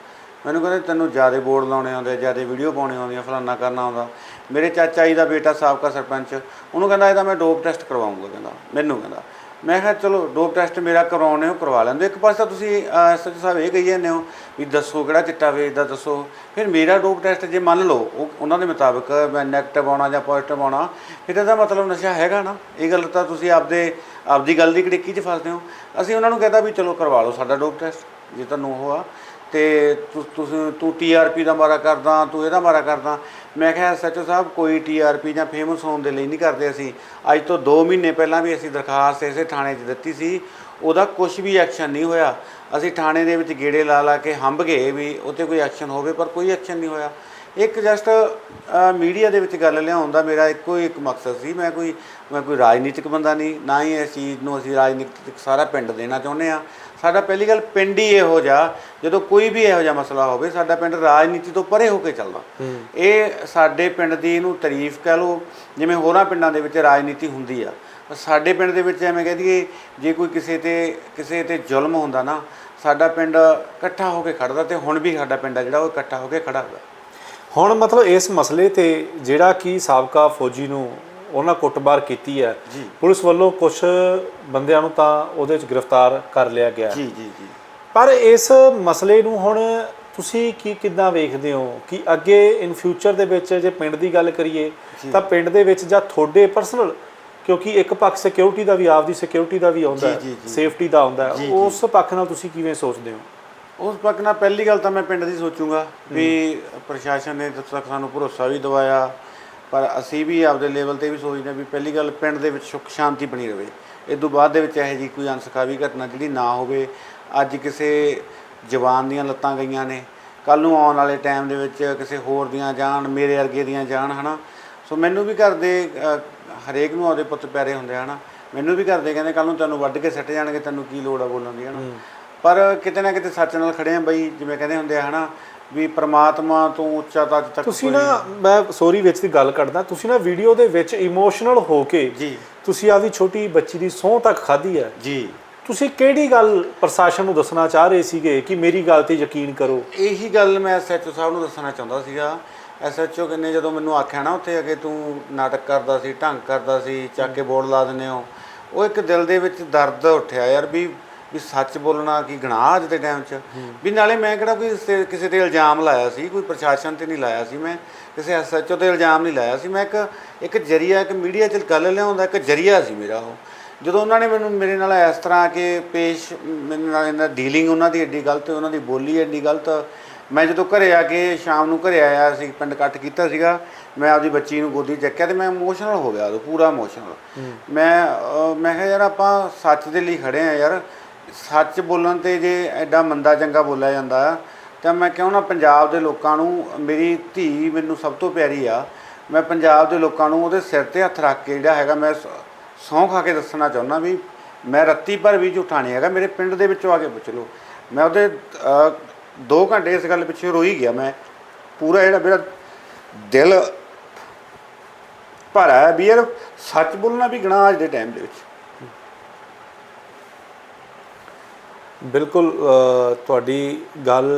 ਮੈਨੂੰ ਕਹਿੰਦੇ ਤੈਨੂੰ ਜ਼ਿਆਦਾ ਬੋਰਡ ਲਾਉਣੇ ਆਉਂਦੇ, ਜ਼ਿਆਦਾ ਵੀਡੀਓ ਪਾਉਣੇ ਆਉਂਦੀਆਂ ਫਲਾਨਾ ਕਰਨਾ ਆਉਂਦਾ। ਮੇਰੇ ਚਾਚਾ ਜੀ ਦਾ ਬੇਟਾ ਸਾਬਕਾ ਸਰਪੰਚ, ਉਹਨੂੰ ਕਹਿੰਦਾ ਇਹਦਾ ਮੈਂ ਡੋਪ ਟੈਸਟ ਕਰਵਾਉਂਗਾ, ਕਹਿੰਦਾ, ਮੈਨੂੰ ਕਹਿੰਦਾ। ਮੈਂ ਕਿਹਾ, ਚਲੋ, ਡੋਪ ਟੈਸਟ ਮੇਰਾ ਕਰਵਾਉਣੇ ਹੋ ਕਰਵਾ ਲੈਂਦੇ। ਇੱਕ ਪਾਸੇ ਤਾਂ ਤੁਸੀਂ ਐਸਐਚ ਸਾਹਿਬ ਇਹ ਕਹੀ ਜਾਂਦੇ ਹੋ ਵੀ ਦੱਸੋ ਕਿਹੜਾ ਚਿੱਟਾ ਵੇਚਦਾ ਦੱਸੋ। ਫਿਰ ਮੇਰਾ ਡੋਪ ਟੈਸਟ ਜੇ ਮੰਨ ਲਓ, ਉਹ, ਉਹਨਾਂ ਦੇ ਮੁਤਾਬਕ ਮੈਂ ਨੈਗੇਟਿਵ ਆਉਣਾ ਜਾਂ ਪੋਜ਼ਿਟਿਵ ਆਉਣਾ, ਫਿਰ ਇਹਦਾ ਮਤਲਬ ਨਸ਼ਾ ਹੈਗਾ ਨਾ। ਇਹ ਗੱਲ ਤਾਂ ਤੁਸੀਂ ਆਪਦੇ, ਆਪਦੀ ਗੱਲ ਦੀ ਕੜਿੱਕੀ 'ਚ ਫਸਦੇ ਹੋ। ਅਸੀਂ ਉਹਨਾਂ ਨੂੰ ਕਹਿੰਦਾ ਵੀ ਚਲੋ ਕਰਵਾ ਲਓ ਸਾਡਾ ਡੋਪ ਟੈਸਟ, ਜੇ ਤੁਹਾਨੂੰ ਉਹ ਆ। ਤੇ ਤੁ- ਤੁਸੀਂ, ਤੂੰ ਟੀਆਰਪੀ ਦਾ ਮਾਰਾ ਕਰਦਾ, ਤੂੰ ਇਹਦਾ ਮਾਰਾ ਕਰਦਾ। ਮੈਂ ਕਿਹਾ, ਸੱਚੋ ਸਾਹਿਬ, ਕੋਈ ਟੀਆਰਪੀ ਜਾਂ ਫੇਮਸ ਹੋਣ ਦੇ ਲਈ ਨਹੀਂ ਕਰਦੇ ਅਸੀਂ। ਅੱਜ ਤੋਂ 2 ਮਹੀਨੇ ਪਹਿਲਾਂ ਵੀ ਅਸੀਂ ਦਰਖਾਸਤ ਇਸੇ ਥਾਣੇ 'ਚ ਦਿੱਤੀ ਸੀ। ਉਹਦਾ ਕੁਝ ਵੀ ਐਕਸ਼ਨ ਨਹੀਂ ਹੋਇਆ। ਅਸੀਂ ਥਾਣੇ ਦੇ ਵਿੱਚ ਗੇੜੇ ਲਾ ਲਾ ਕੇ ਹੰਬ ਗਏ ਵੀ ਉਹ 'ਤੇ ਕੋਈ ਐਕਸ਼ਨ ਹੋਵੇ, ਪਰ ਕੋਈ ਐਕਸ਼ਨ ਨਹੀਂ ਹੋਇਆ। ਇੱਕ ਜਸਟ ਮੀਡੀਆ ਦੇ ਵਿੱਚ ਗੱਲ ਲਿਆਉਣ ਦਾ ਮੇਰਾ ਇੱਕੋ ਹੀ ਇੱਕ ਮਕਸਦ ਸੀ। ਮੈਂ ਕੋਈ ਮੈਂ ਕੋਈ ਰਾਜਨੀਤਿਕ ਬੰਦਾ ਨਹੀਂ ਨਾ ਹੀ ਇਸ ਚੀਜ਼ ਨੂੰ ਅਸੀਂ ਰਾਜਨੀਤਿਕ ਸਾਰਾ ਪਿੰਡ ਦੇਣਾ ਚਾਹੁੰਦੇ ਆ ਸਾਡਾ ਪਹਿਲੀ ਗੱਲ ਪਿੰਡ ਹੀ ਇਹੋ ਜਿਹਾ ਜਦੋਂ ਕੋਈ ਵੀ ਇਹੋ ਜਿਹਾ ਮਸਲਾ ਹੋਵੇ ਸਾਡਾ ਪਿੰਡ ਰਾਜਨੀਤੀ ਤੋਂ ਪਰੇ ਹੋ ਕੇ ਚੱਲਦਾ। ਇਹ ਸਾਡੇ ਪਿੰਡ ਦੀ ਇਹਨੂੰ ਤਾਰੀਫ ਕਹਿ ਲਓ ਜਿਵੇਂ ਹੋਰਾਂ ਪਿੰਡਾਂ ਦੇ ਵਿੱਚ ਰਾਜਨੀਤੀ ਹੁੰਦੀ ਆ। ਪਰ ਸਾਡੇ ਪਿੰਡ ਦੇ ਵਿੱਚ ਐਵੇਂ ਕਹਿ ਦਈਏ ਜੇ ਕੋਈ ਕਿਸੇ ਤੇ ਕਿਸੇ ਤੇ ਜ਼ੁਲਮ ਹੁੰਦਾ ਨਾ ਸਾਡਾ ਪਿੰਡ ਇਕੱਠਾ ਹੋ ਕੇ ਖੜਦਾ ਤੇ ਹੁਣ ਵੀ ਸਾਡਾ ਪਿੰਡ ਆ ਜਿਹੜਾ ਉਹ ਇਕੱਠਾ ਹੋ ਕੇ ਖੜਾ ਹੋਇਆ ਹੁਣ ਮਤਲਬ ਇਸ ਮਸਲੇ ਤੇ ਜਿਹੜਾ ਕਿ ਸਾਬਕਾ ਫੌਜੀ ਨੂੰ ਉਹਨਾਂ ਕੁੱਟਮਾਰ ਕੀਤੀ ਹੈ। ਪੁਲਿਸ ਵੱਲੋਂ ਕੁਝ ਬੰਦਿਆਂ ਨੂੰ ਤਾਂ ਉਹਦੇ ਵਿੱਚ ਗ੍ਰਿਫਤਾਰ ਕਰ ਲਿਆ ਗਿਆ। ਜੀ ਜੀ ਜੀ ਪਰ ਇਸ ਮਸਲੇ ਨੂੰ ਹੁਣ ਤੁਸੀਂ ਕੀ ਕਿੱਦਾਂ ਵੇਖਦੇ ਹੋ ਕਿ ਅੱਗੇ ਇਨ ਫਿਊਚਰ ਦੇ ਵਿੱਚ ਜੇ ਪਿੰਡ ਦੀ ਗੱਲ ਕਰੀਏ ਤਾਂ ਪਿੰਡ ਦੇ ਵਿੱਚ ਜਾਂ ਤੁਹਾਡੇ ਪਰਸਨਲ ਕਿਉਂਕਿ ਇੱਕ ਪੱਖ ਸਿਕਿਉਰਿਟੀ ਦਾ ਵੀ ਆਪਦੀ ਸਿਕਿਉਰਿਟੀ ਦਾ ਵੀ ਆਉਂਦਾ ਹੈ। ਸੇਫਟੀ ਦਾ ਆਉਂਦਾ। ਉਸ ਪੱਖ ਨਾਲ ਤੁਸੀਂ ਕਿਵੇਂ ਸੋਚਦੇ ਹੋ ਉਸ ਪੱਖ ਨਾਲ ਪਹਿਲੀ ਗੱਲ ਤਾਂ ਮੈਂ ਪਿੰਡ ਦੀ ਸੋਚੂੰਗਾ ਵੀ ਪ੍ਰਸ਼ਾਸਨ ਨੇ ਜਦ ਤੱਕ ਸਾਨੂੰ ਭਰੋਸਾ ਵੀ ਦਿਵਾਇਆ, ਪਰ ਅਸੀਂ ਵੀ ਆਪਦੇ ਲੈਵਲ ਤੇ ਵੀ ਸੋਚਦੇ ਹਾਂ ਵੀ ਪਹਿਲੀ ਗੱਲ ਪਿੰਡ ਦੇ ਵਿੱਚ ਸੁੱਖ ਸ਼ਾਂਤੀ ਬਣੀ ਰਵੇ। ਇਸ ਤੋਂ ਬਾਅਦ ਦੇ ਵਿੱਚ ਇਹੋ ਜੀ ਕੋਈ ਅਨਸਖਾਵੀ ਘਟਨਾ ਜਿਹੜੀ ਨਾ ਹੋਵੇ। ਅੱਜ ਕਿਸੇ ਜਵਾਨ ਦੀਆਂ ਲੱਤਾਂ ਗਈਆਂ ਨੇ ਕੱਲ ਨੂੰ ਆਉਣ ਵਾਲੇ ਟਾਈਮ ਦੇ ਵਿੱਚ ਕਿਸੇ ਹੋਰ ਦੀਆਂ ਜਾਣ ਮੇਰੇ ਵਰਗੇ ਦੀਆਂ ਜਾਣ ਹਨਾ? ਸੋ ਮੈਨੂੰ ਵੀ ਘਰ ਦੇ ਹਰੇਕ ਨੂੰ ਆਪਦੇ ਪੁੱਤ ਪਿਆਰੇ ਹੁੰਦੇ ਆ, ਹਨਾ? ਮੈਨੂੰ ਵੀ ਘਰ ਦੇ ਕਹਿੰਦੇ ਕੱਲ ਨੂੰ ਤੈਨੂੰ ਵੱਢ ਕੇ ਸੱਟ ਜਾਣਗੇ, ਤੈਨੂੰ ਕੀ ਲੋੜ ਆ ਬੋਲਣ ਦੀ, ਹਨਾ? ਪਰ ਕਿਤੇ ਨਾ ਕਿਤੇ ਸੱਚ ਨਾਲ ਖੜੇ ਆ ਬਈ ਜਿਵੇਂ ਕਹਿੰਦੇ ਹੁੰਦੇ ਆ ਹਨਾ ਵੀ ਪ੍ਰਮਾਤਮਾ ਤੋਂ ਉੱਚਾ ਤਾਂ ਅੱਜ ਤੱਕ ਤੁਸੀਂ ਨਾ ਮੈਂ ਸੋਰੀ ਵਿੱਚ ਦੀ ਗੱਲ ਕਰਦਾ ਤੁਸੀਂ ਨਾ ਵੀਡੀਓ ਦੇ ਵਿੱਚ ਇਮੋਸ਼ਨਲ ਹੋ ਕੇ ਜੀ। ਤੁਸੀਂ ਆਪਦੀ ਛੋਟੀ ਬੱਚੀ ਦੀ ਸਹੁੰ ਤੱਕ ਖਾਧੀ ਹੈ ਜੀ। ਤੁਸੀਂ ਕਿਹੜੀ ਗੱਲ ਪ੍ਰਸ਼ਾਸਨ ਨੂੰ ਦੱਸਣਾ ਚਾਹ ਰਹੇ ਸੀਗੇ ਕਿ ਮੇਰੀ ਗੱਲ ਤੇ ਯਕੀਨ ਕਰੋ? ਇਹੀ ਗੱਲ ਮੈਂ ਐਸਐਚਓ ਸਾਹਿਬ ਨੂੰ ਦੱਸਣਾ ਚਾਹੁੰਦਾ ਸੀਗਾ। ਐਸਐਚਓ ਕਿੰਨੇ ਜਦੋਂ ਮੈਨੂੰ ਆਖਿਆ ਨਾ ਉੱਥੇ ਅਗੇ ਤੂੰ ਨਾਟਕ ਕਰਦਾ ਸੀ ਢੰਗ ਕਰਦਾ ਸੀ ਚੱਕ ਕੇ ਬੋਰਡ ਲਾ ਦਿੰਦੇ ਹੋ ਉਹ ਇੱਕ ਦਿਲ ਦੇ ਵਿੱਚ ਦਰਦ ਉੱਠਿਆ ਯਾਰ ਵੀ ਵੀ ਸੱਚ ਬੋਲਣਾ ਕੀ ਗੁਨਾਹ ਅੱਜ ਦੇ ਟਾਈਮ 'ਚ? ਵੀ ਨਾਲੇ ਮੈਂ ਕਿਹੜਾ ਕੋਈ ਕਿਸੇ- ਕਿਸੇ ਤੇ ਇਲਜ਼ਾਮ ਲਾਇਆ ਸੀ ਕੋਈ ਪ੍ਰਸ਼ਾਸਨ ਤੇ ਨਹੀਂ ਲਾਇਆ ਸੀ ਮੈਂ ਕਿਸੇ ਐਸਐਚਓ ਤੇ ਇਲਜ਼ਾਮ ਨਹੀਂ ਲਾਇਆ ਸੀ। ਮੈਂ ਇੱਕ ਇੱਕ ਜਰੀਆ ਇੱਕ ਮੀਡੀਆ 'ਚ ਗੱਲ ਲਿਆਉਂਦਾ ਇੱਕ ਜਰੀਆ ਸੀ ਮੇਰਾ ਉਹ। ਜਦੋਂ ਉਹਨਾਂ ਨੇ ਮੈਨੂੰ ਮੇਰੇ ਨਾਲ ਇਸ ਤਰ੍ਹਾਂ ਕਿ ਪੇਸ਼ ਮੇਰੇ ਨਾਲ ਇਹਨਾਂ ਡੀਲਿੰਗ ਉਹਨਾਂ ਦੀ ਐਡੀ ਗਲਤ ਉਹਨਾਂ ਦੀ ਬੋਲੀ ਐਡੀ ਗਲਤ ਮੈਂ ਜਦੋਂ ਘਰੇ ਆ ਕੇ ਸ਼ਾਮ ਨੂੰ ਘਰੇ ਆਇਆ ਸੀ ਪਿੰਡ ਕੱਟ ਕੀਤਾ ਸੀਗਾ ਮੈਂ ਆਪਦੀ ਬੱਚੀ ਨੂੰ ਗੋਦੀ 'ਚ ਚੱਕਿਆ ਤੇ ਮੈਂ ਇਮੋਸ਼ਨਲ ਹੋ ਗਿਆ ਉਦੋਂ ਪੂਰਾ ਇਮੋਸ਼ਨਲ ਮੈਂ ਅਹ, ਮੈਂ ਕਿਹਾ ਯਾਰ ਆਪਾਂ ਸੱਚ ਦੇ ਲਈ ਖੜੇ ਆ ਯਾਰ ਸੱਚ ਬੋਲਣ ਤੇ ਜੇ ਐਡਾ ਮੰਦਾ ਚੰਗਾ ਬੋਲਿਆ ਜਾਂਦਾ ਆ ਤਾਂ ਮੈਂ ਕਿਉਂ ਨਾ ਪੰਜਾਬ ਦੇ ਲੋਕਾਂ ਨੂੰ, ਮੇਰੀ ਧੀ ਮੈਨੂੰ ਸਭ ਤੋਂ ਪਿਆਰੀ ਆ, ਮੈਂ ਪੰਜਾਬ ਦੇ ਲੋਕਾਂ ਨੂੰ ਉਹਦੇ ਸਿਰ ਤੇ ਹੱਥ ਰੱਖ ਕੇ ਜਿਹੜਾ ਹੈਗਾ ਮੈਂ ਸਹੁੰ ਖਾ ਕੇ ਦੱਸਣਾ ਚਾਹੁੰਦਾ ਵੀ ਮੈਂ ਰੱਤੀ ਭਰ ਵੀ ਝੂਠਾ ਨਹੀਂ ਹੈਗਾ, ਮੇਰੇ ਪਿੰਡ ਦੇ ਵਿੱਚੋਂ ਆ ਕੇ ਪੁੱਛ ਲਓ। ਮੈਂ ਉਹਦੇ 2 ਘੰਟੇ ਇਸ ਗੱਲ ਪਿੱਛੇ ਰੋਈ ਗਿਆ ਮੈਂ। ਪੂਰਾ ਜਿਹੜਾ ਮੇਰਾ ਦਿਲ ਭਰਾ ਵੀ ਯਾਰ ਸੱਚ ਬੋਲਣਾ ਵੀ ਗੁਨਾਹ ਅੱਜ ਦੇ ਟਾਈਮ ਦੇ ਵਿੱਚ। ਬਿਲਕੁਲ ਤੁਹਾਡੀ ਗੱਲ